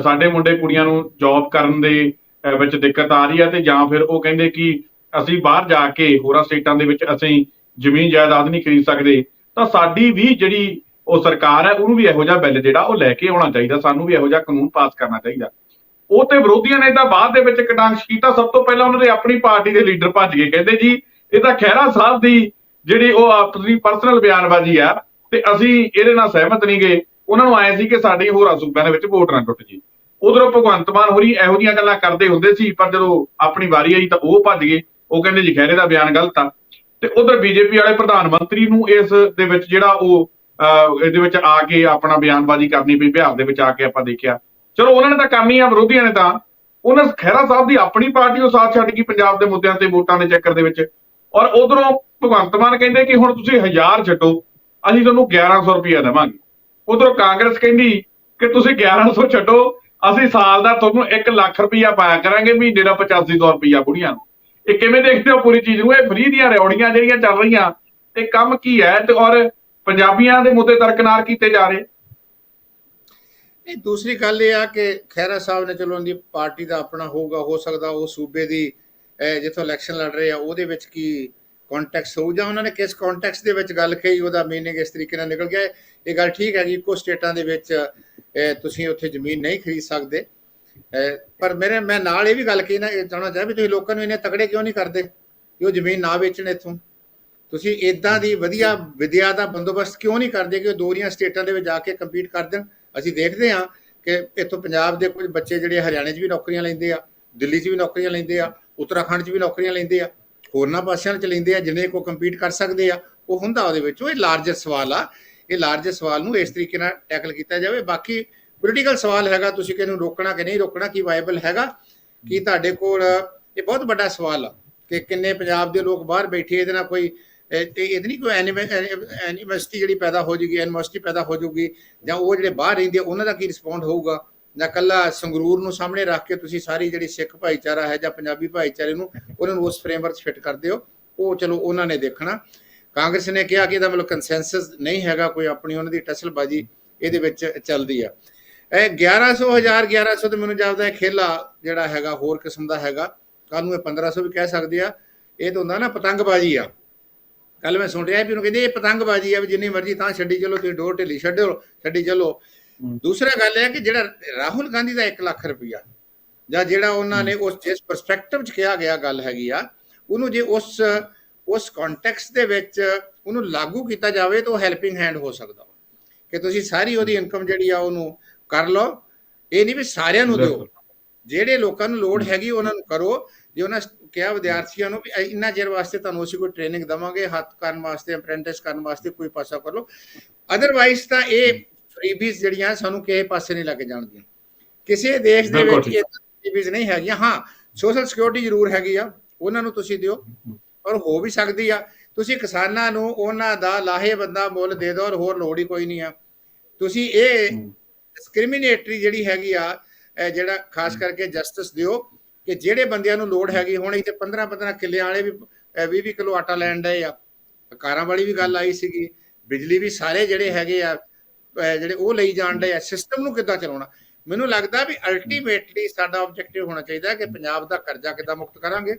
ਸਾਡੇ ਮੁੰਡੇ ਕੁੜੀਆਂ ਨੂੰ ਜੌਬ ਕਰਨ ਦੇ ਵਿੱਚ ਦਿੱਕਤ ਆ ਰਹੀ ਹੈ ਤੇ ਜਾਂ ਫਿਰ ਉਹ ਕਹਿੰਦੇ ਕਿ ਅਸੀਂ ਬਾਹਰ ਜਾ ਕੇ ਹੋਰਾਂ ਸਟੇਟਾਂ ਦੇ ਵਿੱਚ ਅਸੀਂ ਜ਼ਮੀਨ ਜਾਇਦਾਦ ਨਹੀਂ ਖਰੀਦ ਸਕਦੇ, ਤਾਂ ਸਾਡੀ ਵੀ ਜਿਹੜੀ ਉਹ ਸਰਕਾਰ ਹੈ, ਉਹਨੂੰ ਵੀ ਇਹੋ ਜਿਹਾ ਬਿੱਲ ਜਿਹੜਾ ਉਹ ਲੈ ਕੇ ਆਉਣਾ ਚਾਹੀਦਾ, ਸਾਨੂੰ ਵੀ ਇਹੋ ਜਿਹਾ ਕਾਨੂੰਨ ਪਾਸ ਕਰਨਾ ਚਾਹੀਦਾ। ਉਹ ਤੇ ਵਿਰੋਧੀਆਂ ਨੇ ਤਾਂ ਬਾਅਦ ਦੇ ਵਿੱਚ ਕਟਾਂਸ਼ ਕੀਤਾ, ਸਭ ਤੋਂ ਪਹਿਲਾਂ ਉਹਨਾਂ ਦੇ ਆਪਣੀ ਪਾਰਟੀ ਦੇ ਲੀਡਰ ਭੱਜ ਗਏ, ਕਹਿੰਦੇ ਜੀ, ਇਹ ਤਾਂ ਖਹਿਰਾ ਸਾਹਿਬ ਦੀ ਜਿਹੜੀ ਉਹ ਆਪਣੀ ਪਰਸਨਲ ਬਿਆਨਬਾਜ਼ੀ ਆ, ਤੇ ਅਸੀਂ ਇਹਦੇ ਨਾਲ ਸਹਿਮਤ ਨਹੀਂ ਗਏ। ਉਹਨਾਂ ਨੂੰ ਆਏ ਸੀ ਕਿ ਸਾਡੀ ਹੋਰਾਂ ਸੂਬਿਆਂ ਦੇ ਵਿੱਚ ਵੋਟ ਨਾ ਟੁੱਟ ਜੀ ਉਧਰੋਂ ਭਗਵੰਤ ਮਾਨ ਹੋਰੀ ਇਹੋ ਜਿਹੀਆਂ ਗੱਲਾਂ ਕਰਦੇ ਹੁੰਦੇ ਸੀ, ਪਰ ਜਦੋਂ ਆਪਣੀ ਵਾਰੀ ਆਈ ਤਾਂ ਉਹ ਭੱਜ ਗਏ। ਉਹ ਕਹਿੰਦੇ ਜੀ ਖਹਿਰੇ ਦਾ ਬਿਆਨ ਗਲਤ ਆ। ਤੇ ਉਧਰ ਬੀਜੇਪੀ ਵਾਲੇ ਪ੍ਰਧਾਨ ਮੰਤਰੀ ਨੂੰ ਇਸ ਦੇ ਵਿੱਚ ਜਿਹੜਾ ਉਹ ਅਹ, ਇਹਦੇ ਵਿੱਚ ਆ ਕੇ ਆਪਣਾ ਬਿਆਨਬਾਜ਼ੀ ਕਰਨੀ ਪਈ ਬਿਹਾਰ ਦੇ ਵਿੱਚ ਆ ਕੇ ਆਪਾਂ ਦੇਖਿਆ। ਚਲੋ ਉਹਨਾਂ ਨੇ ਤਾਂ ਕਰਨੀ ਆ ਵਿਰੋਧੀਆਂ ਨੇ ਤਾਂ। ਉਹਨਾਂ ਖਹਿਰਾ ਸਾਹਿਬ ਦੀ ਆਪਣੀ ਪਾਰਟੀ ਨੂੰ ਸਾਥ ਛੱਡ ਗਈ ਪੰਜਾਬ ਦੇ ਮੁੱਦਿਆਂ ਤੇ ਵੋਟਾਂ ਦੇ ਚੱਕਰ ਦੇ ਵਿੱਚ। ਔਰ ਉਧਰੋਂ ਭਗਵੰਤ ਮਾਨ ਕਹਿੰਦੇ ਕਿ ਹੁਣ ਤੁਸੀਂ 1000 ਛੱਡੋ ਅਸੀਂ ਤੁਹਾਨੂੰ 1100 ਰੁਪਇਆ ਦੇਵਾਂਗੇ। ਉਧਰੋਂ ਕਾਂਗਰਸ ਕਹਿੰਦੀ ਕਿ ਤੁਸੀਂ 1100 ਛੱਡੋ ਅਸੀਂ ਸਾਲ ਦਾ ਤੁਹਾਨੂੰ 1 ਲੱਖ ਰੁਪਇਆ ਪਾਇਆ ਕਰਾਂਗੇ ਮਹੀਨੇ ਦਾ 8500 ਰੁਪਇਆ ਬੁੜੀਆਂ ਨੂੰ। ਇਹ ਕਿਵੇਂ ਦੇਖਦੇ ਹੋ ਪੂਰੀ ਚੀਜ਼ ਨੂੰ? ਇਹ ਫ੍ਰੀ ਦੀਆਂ ਰਿਉੜੀਆਂ ਜਿਹੜੀਆਂ ਚੱਲ ਰਹੀਆਂ, ਤੇ ਕੰਮ ਕੀ ਹੈ? ਤੇ ਔਰ ਪੰਜਾਬੀਆਂ ਦੇ ਮੁੱਦੇ ਦਰਕਨਾਰ ਕੀਤੇ ਜਾ ਰਹੇ?
ਨਹੀਂ, ਦੂਸਰੀ ਗੱਲ ਇਹ ਆ ਕਿ ਖਹਿਰਾ ਸਾਹਿਬ ਨੇ ਚਲੋ ਉਹਦੀ ਪਾਰਟੀ ਦਾ ਆਪਣਾ ਹੋਊਗਾ, ਹੋ ਸਕਦਾ ਉਹ ਸੂਬੇ ਦੀ ਜਿੱਥੋਂ ਇਲੈਕਸ਼ਨ ਲੜ ਰਹੇ ਆ, ਉਹਦੇ ਵਿੱਚ ਕੀ ਕੰਟੈਕਸ ਹੋਊ? ਜਾਂ ਉਹਨਾਂ ਨੇ ਕਿਸ ਕੰਟੈਕਸ ਦੇ ਵਿੱਚ ਗੱਲ ਕਹੀ, ਉਹਦਾ ਮੀਨਿੰਗ ਇਸ ਤਰੀਕੇ ਨਾਲ ਨਿਕਲ ਗਿਆ? ਇਹ ਗੱਲ ਠੀਕ ਹੈ ਜੀ, ਇੱਕੋ ਸਟੇਟਾਂ ਦੇ ਵਿੱਚ ਤੁਸੀਂ ਉੱਥੇ ਜ਼ਮੀਨ ਨਹੀਂ ਖਰੀਦ ਸਕਦੇ। ਪਰ ਮੇਰੇ, ਮੈਂ ਨਾਲ ਇਹ ਵੀ ਗੱਲ ਕਹੀ ਨਾ, ਇਹ ਚਾਹਣਾ ਚਾਹ ਵੀ ਤੁਸੀਂ ਲੋਕਾਂ ਨੂੰ ਇਹਨੇ ਤਕੜੇ ਕਿਉਂ ਨਹੀਂ ਕਰਦੇ ਕਿ ਉਹ ਜ਼ਮੀਨ ਨਾ ਵੇਚਣ ਇੱਥੋਂ? ਤੁਸੀਂ ਇਦਾਂ ਦੀ ਵਧੀਆ ਵਿਦਿਆ ਦਾ ਬੰਦੋਬਸਤ ਕਿਉਂ ਨਹੀਂ ਕਰਦੇ ਕਿ ਉਹ ਦੋਰੀਆਂ ਸਟੇਟਾਂ ਦੇ ਵਿੱਚ ਜਾ ਕੇ ਕੰਪੀਟ ਕਰ ਦੇਣ? ਅਸੀਂ ਦੇਖਦੇ ਹਾਂ ਕਿ ਇੱਥੋਂ ਪੰਜਾਬ ਦੇ ਕੁਝ ਬੱਚੇ ਜਿਹੜੇ ਹਰਿਆਣੇ 'ਚ ਵੀ ਨੌਕਰੀਆਂ ਲੈਂਦੇ ਆ, ਦਿੱਲੀ 'ਚ ਵੀ ਨੌਕਰੀਆਂ ਲੈਂਦੇ ਆ, ਉੱਤਰਾਖੰਡ 'ਚ ਵੀ ਨੌਕਰੀਆਂ ਲੈਂਦੇ ਆ, ਹੋਰਨਾਂ ਪਾਸਿਆਂ 'ਚ ਲੈਂਦੇ ਆ, ਜਿੰਨੇ ਕੋ ਕੰਪੀਟ ਕਰ ਸਕਦੇ ਆ, ਉਹ ਹੁੰਦਾ ਉਹਦੇ ਵਿੱਚ ਉਹ ਇਹ ਲਾਰਜਰ ਸਵਾਲ ਆ। ਇਹ ਲਾਰਜਰ ਸਵਾਲ ਨੂੰ ਇਸ ਤਰੀਕੇ ਨਾਲ ਟੈਕਲ ਕੀਤਾ ਜਾਵੇ। ਬਾਕੀ ਪੋਲੀਟੀਕਲ ਸਵਾਲ ਹੈਗਾ ਤੁਸੀਂ ਕਿਹਨੂੰ ਰੋਕਣਾ ਕਿ ਨਹੀਂ ਰੋਕਣਾ ਕੀ ਵਾਇਬਲ ਹੈਗਾ ਕੀ ਤੁਹਾਡੇ ਕੋਲ ਇਹ ਬਹੁਤ ਵੱਡਾ ਸਵਾਲ ਆ ਕਿ ਕਿੰਨੇ ਪੰਜਾਬ ਦੇ ਲੋਕ ਬਾਹਰ ਬੈਠੇ ਇਹਦੇ ਨਾਲ ਕੋਈ ਇਹਦੇ ਨਹੀਂ ਕੋਈ ਐਨੀਵਰਸਿਟੀ ਜਿਹੜੀ ਪੈਦਾ ਹੋ ਜੂਗੀ ਐਨੀਵਰਸਿਟੀ ਪੈਦਾ ਹੋ ਜੂਗੀ ਜਾਂ ਉਹ ਜਿਹੜੇ ਬਾਹਰ ਰਹਿੰਦੇ ਆ, ਉਹਨਾਂ ਦਾ ਕੀ ਰਿਸਪੌਂਡ ਹੋਊਗਾ? ਜਾਂ ਕੱਲਾ ਸੰਗਰੂਰ ਨੂੰ ਸਾਹਮਣੇ ਰੱਖ ਕੇ ਤੁਸੀਂ ਸਾਰੀ ਜਿਹੜੀ ਸਿੱਖ ਭਾਈਚਾਰਾ ਹੈ ਜਾਂ ਪੰਜਾਬੀ ਭਾਈਚਾਰੇ ਨੂੰ ਉਹਨਾਂ ਨੂੰ ਉਸ ਫਰੇਮਵਰਕ ਫਿੱਟ ਕਰਦੇ ਹੋ ਉਹ ਚਲੋ ਉਹਨਾਂ ਨੇ ਦੇਖਣਾ। ਕਾਂਗਰਸ ਨੇ ਕਿਹਾ ਕਿ ਇਹਦਾ ਮਤਲਬ ਕੰਸੈਂਸਸ ਨਹੀਂ ਹੈਗਾ ਕੋਈ ਆਪਣੀ ਉਹਨਾਂ ਦੀ ਟਸਲਬਾਜੀ ਇਹਦੇ ਵਿੱਚ ਚੱਲਦੀ ਆ। ਇਹ 1100 1000 1100 ਤੇ ਮੈਨੂੰ ਜਾਪਦਾ ਹੈ ਖੇਲਾ ਜਿਹੜਾ ਹੈਗਾ ਹੋਰ ਕਿਸਮ ਦਾ ਹੈਗਾ। ਕੱਲ ਨੂੰ ਇਹ 1500 ਵੀ ਕਹਿ ਸਕਦੇ ਆ। ਇਹ ਤਾਂ ਹੁੰਦਾ ਨਾ ਪਤੰਗਬਾਜ਼ੀ ਆ। ਕੱਲ ਮੈਂ ਸੁਣ ਰਿਹਾ ਵੀ ਉਹਨੂੰ ਕਹਿੰਦੇ ਇਹ ਪਤੰਗਬਾਜ਼ੀ ਆ ਵੀ ਜਿੰਨੀ ਮਰਜ਼ੀ ਤਾਂ ਛੱਡੀ ਚਲੋ ਤੁਸੀਂ ਡੋਰ ਢਿੱਲੀ ਛੱਡੋ ਛੱਡੀ ਚਲੋ। ਦੂਸਰਾ ਗੱਲ ਹੈ ਕਿ ਜਿਹੜਾ ਰਾਹੁਲ ਗਾਂਧੀ ਦਾ 1 ਲੱਖ ਰੁਪਇਆ ਜਾਂ ਜਿਹੜਾ ਉਹਨਾਂ ਨੇ ਉਸ ਜਿਸ ਪਰਸਪੈਕਟਿਵ 'ਚ ਕਿਹਾ ਗਿਆ ਗੱਲ ਹੈਗੀ ਆ ਉਹਨੂੰ ਜੇ ਉਸ ਉਸ ਕੰਟੈਕਸਟ ਦੇ ਵਿੱਚ ਉਹਨੂੰ ਲਾਗੂ ਕੀਤਾ ਜਾਵੇ ਤਾਂ ਉਹ ਹੈਲਪਿੰਗ ਹੈਂਡ ਹੋ ਸਕਦਾ। ਕਿ ਤੁਸੀਂ ਸਾਰੀ ਉਹਦੀ ਇਨਕਮ ਜਿਹੜੀ ਆ ਉਹਨੂੰ ਕਰ ਲਓ। ਇਹ ਨਹੀਂ ਵੀ ਸਾਰਿਆਂ ਨੂੰ ਦਿਓ। ਜਿਹੜੇ ਲੋਕਾਂ ਨੂੰ ਲੋੜ ਹੈਗੀ ਉਹਨਾਂ ਨੂੰ ਕਰੋ। ਜੇ ਉਹਨਾਂ ਕਿਹਾ ਵਿਦਿਆਰਥੀਆਂ ਨੂੰ ਵੀ ਇੰਨਾ ਚਿਰ ਵਾਸਤੇ ਤੁਹਾਨੂੰ ਅਸੀਂ ਕੋਈ ਟ੍ਰੇਨਿੰਗ ਦਵਾਂਗੇ ਹੱਥ ਕਰਨ ਵਾਸਤੇ ਅਪ੍ਰੈਂਟਿਸ ਕਰਨ ਵਾਸਤੇ ਕੋਈ ਪਾਸਾ ਕਰ। ਲਓ ਅਦਰਵਾਈਜ਼ ਤਾਂ ਇਹ ਫਰੀਬੀਜ਼ ਜਿਹੜੀਆਂ ਸਾਨੂੰ ਕਿਸੇ ਪਾਸੇ ਨਹੀਂ ਲੱਗ ਜਾਣਗੀਆਂ। ਕਿਸੇ ਦੇਸ਼ ਦੇ ਵਿੱਚ। ਇਹ ਫਰੀਬੀਜ਼ ਨਹੀਂ ਹੈਗੀਆਂ। ਹਾਂ ਸੋਸ਼ਲ ਸਿਕਿਉਰਿਟੀ ਜ਼ਰੂਰ ਹੈਗੀ ਆ। ਉਹਨਾਂ ਨੂੰ ਤੁਸੀਂ ਦਿਓ। ਔਰ ਹੋ ਵੀ ਸਕਦੀ ਆ। ਤੁਸੀਂ ਕਿਸਾਨਾਂ ਨੂੰ ਉਹਨਾਂ ਦਾ ਲਾਹੇਵੰਦਾ ਮੁੱਲ ਦੇ ਦਿਓ ਔਰ ਹੋਰ ਲੋੜ ਹੀ ਕੋਈ ਨਹੀਂ ਆ। ਤੁਸੀਂ ਇਹ। ਡਿਸਕ੍ਰਿਮੀਨੇਟਰੀ ਜਿਹੜੀ ਹੈਗੀ ਆ ਜਿਹੜਾ ਖਾਸ ਕਰਕੇ ਜਸਟਿਸ ਦਿਓ ਕਿ ਜਿਹੜੇ ਬੰਦਿਆਂ ਨੂੰ ਲੋੜ ਹੈਗੀ ਹੁਣ ਇੱਥੇ 15 15 ਕਿੱਲਿਆਂ ਵਾਲੇ ਵੀ 20 20 ਕਿਲੋ ਆਟਾ ਲੈਣ ਡਏ ਆ। ਕਾਰਾਂ ਵਾਲੀ ਵੀ ਗੱਲ ਆਈ ਸੀਗੀ ਬਿਜਲੀ ਵੀ ਸਾਰੇ ਜਿਹੜੇ ਹੈਗੇ ਆ ਜਿਹੜੇ ਉਹ ਲਈ ਜਾਣ ਡਏ ਆ ਸਿਸਟਮ ਨੂੰ ਕਿੱਦਾਂ ਚਲਾਉਣਾ? ਮੈਨੂੰ ਲੱਗਦਾ ਵੀ ਅਲਟੀਮੇਟਲੀ ਸਾਡਾ ਆਬਜੈਕਟਿਵ ਹੋਣਾ ਚਾਹੀਦਾ ਕਿ ਪੰਜਾਬ ਦਾ ਕਰਜ਼ਾ ਕਿੱਦਾਂ ਮੁਕਤ ਕਰਾਂਗੇ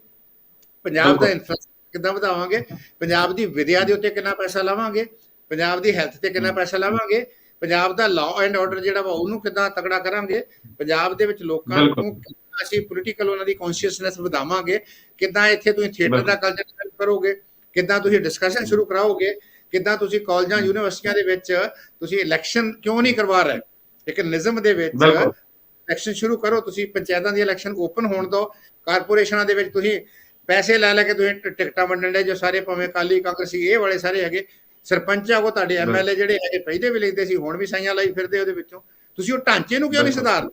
ਪੰਜਾਬ ਦਾ। ਇਨਫਰਾਸਟ੍ਰਕਚਰ ਕਿੱਦਾਂ ਵਧਾਵਾਂਗੇ ਪੰਜਾਬ ਦੀ ਵਿਦਿਆ ਦੇ ਉੱਤੇ ਕਿੰਨਾ ਪੈਸਾ ਲਾਵਾਂਗੇ ਪੰਜਾਬ ਦੀ ਹੈਲਥ ਤੇ ਕਿੰਨਾ ਪੈਸਾ ਲਾਵਾਂਗੇ ਪੰਜਾਬ ਦਾ ਲਾਅ ਐਂਡ ਆਰਡਰ ਜਿਹੜਾ ਵਾ ਉਹਨੂੰ ਕਿੱਦਾਂ ਤਕੜਾ ਕਰਾਂਗੇ? ਪੰਜਾਬ ਦੇ ਵਿੱਚ ਲੋਕਾਂ। ਨੂੰ ਅਸੀਂ ਪੋਲੀਟੀਕਲ ਉਹਨਾਂ ਦੀ ਕੌਨਸ਼ੀਅਸਨੈਸ ਵਧਾਵਾਂਗੇ? ਕਿੱਦਾਂ ਇੱਥੇ ਤੁਸੀਂ ਥੀਏਟਰ ਦਾ ਕਲਚਰ ਡਿਵੈਲਪ ਕਰੋਗੇ? ਕਿੱਦਾਂ ਤੁਸੀਂ ਡਿਸਕਸ਼ਨ ਸ਼ੁਰੂ ਕਰਾਓਗੇ? ਕਿੱਦਾਂ ਤੁਸੀਂ ਕਾਲਜਾਂ ਯੂਨੀਵਰਸਿਟੀਆਂ ਦੇ ਵਿੱਚ ਤੁਸੀਂ ਇਲੈਕਸ਼ਨ ਕਿਉਂ ਨਹੀਂ ਕਰਵਾ ਰਹੇ? ਇੱਕ ਨਿਜ਼ਮ ਦੇ ਵਿੱਚ ਇਲੈਕਸ਼ਨ ਸ਼ੁਰੂ ਕਰੋ ਤੁਸੀਂ ਪੰਚਾਇਤਾਂ ਦੀ ਇਲੈਕਸ਼ਨ ਓਪਨ ਹੋਣ ਦਿਓ ਕਾਰਪੋਰੇਸ਼ਨਾਂ ਦੇ ਵਿੱਚ ਤੁਸੀਂ ਪੈਸੇ ਲੈ ਲੈ ਕੇ ਤੁਸੀਂ ਟਿਕਟਾਂ ਵੰਡਣ ਦੇ ਜੋ ਸਾਰੇ ਭਾਵੇਂ ਕਾਲੀ ਕਾਂਗਰਸੀ ਇਹ ਵਾਲੇ ਸਾਰੇ ਹੈਗੇ ਸਰਪੰਚਾਂ ਕੋ ਤੁਹਾਡੇ
ਬਿਲਕੁਲ।
ਐਮਐਲਏ ਜਿਹੜੇ ਹੈਗੇ ਪਹਿਲੇ ਵੀ ਲੈਂਦੇ ਸੀ ਹੁਣ ਵੀ ਸਾਈਆਂ ਲਾਈ ਫਿਰਦੇ ਉਹਦੇ ਵਿੱਚੋਂ। ਤੁਸੀਂ ਉਹ ਢਾਂਚੇ ਨੂੰ ਕਿਉਂ ਨਹੀਂ। ਸੁਧਾਰਦੇ?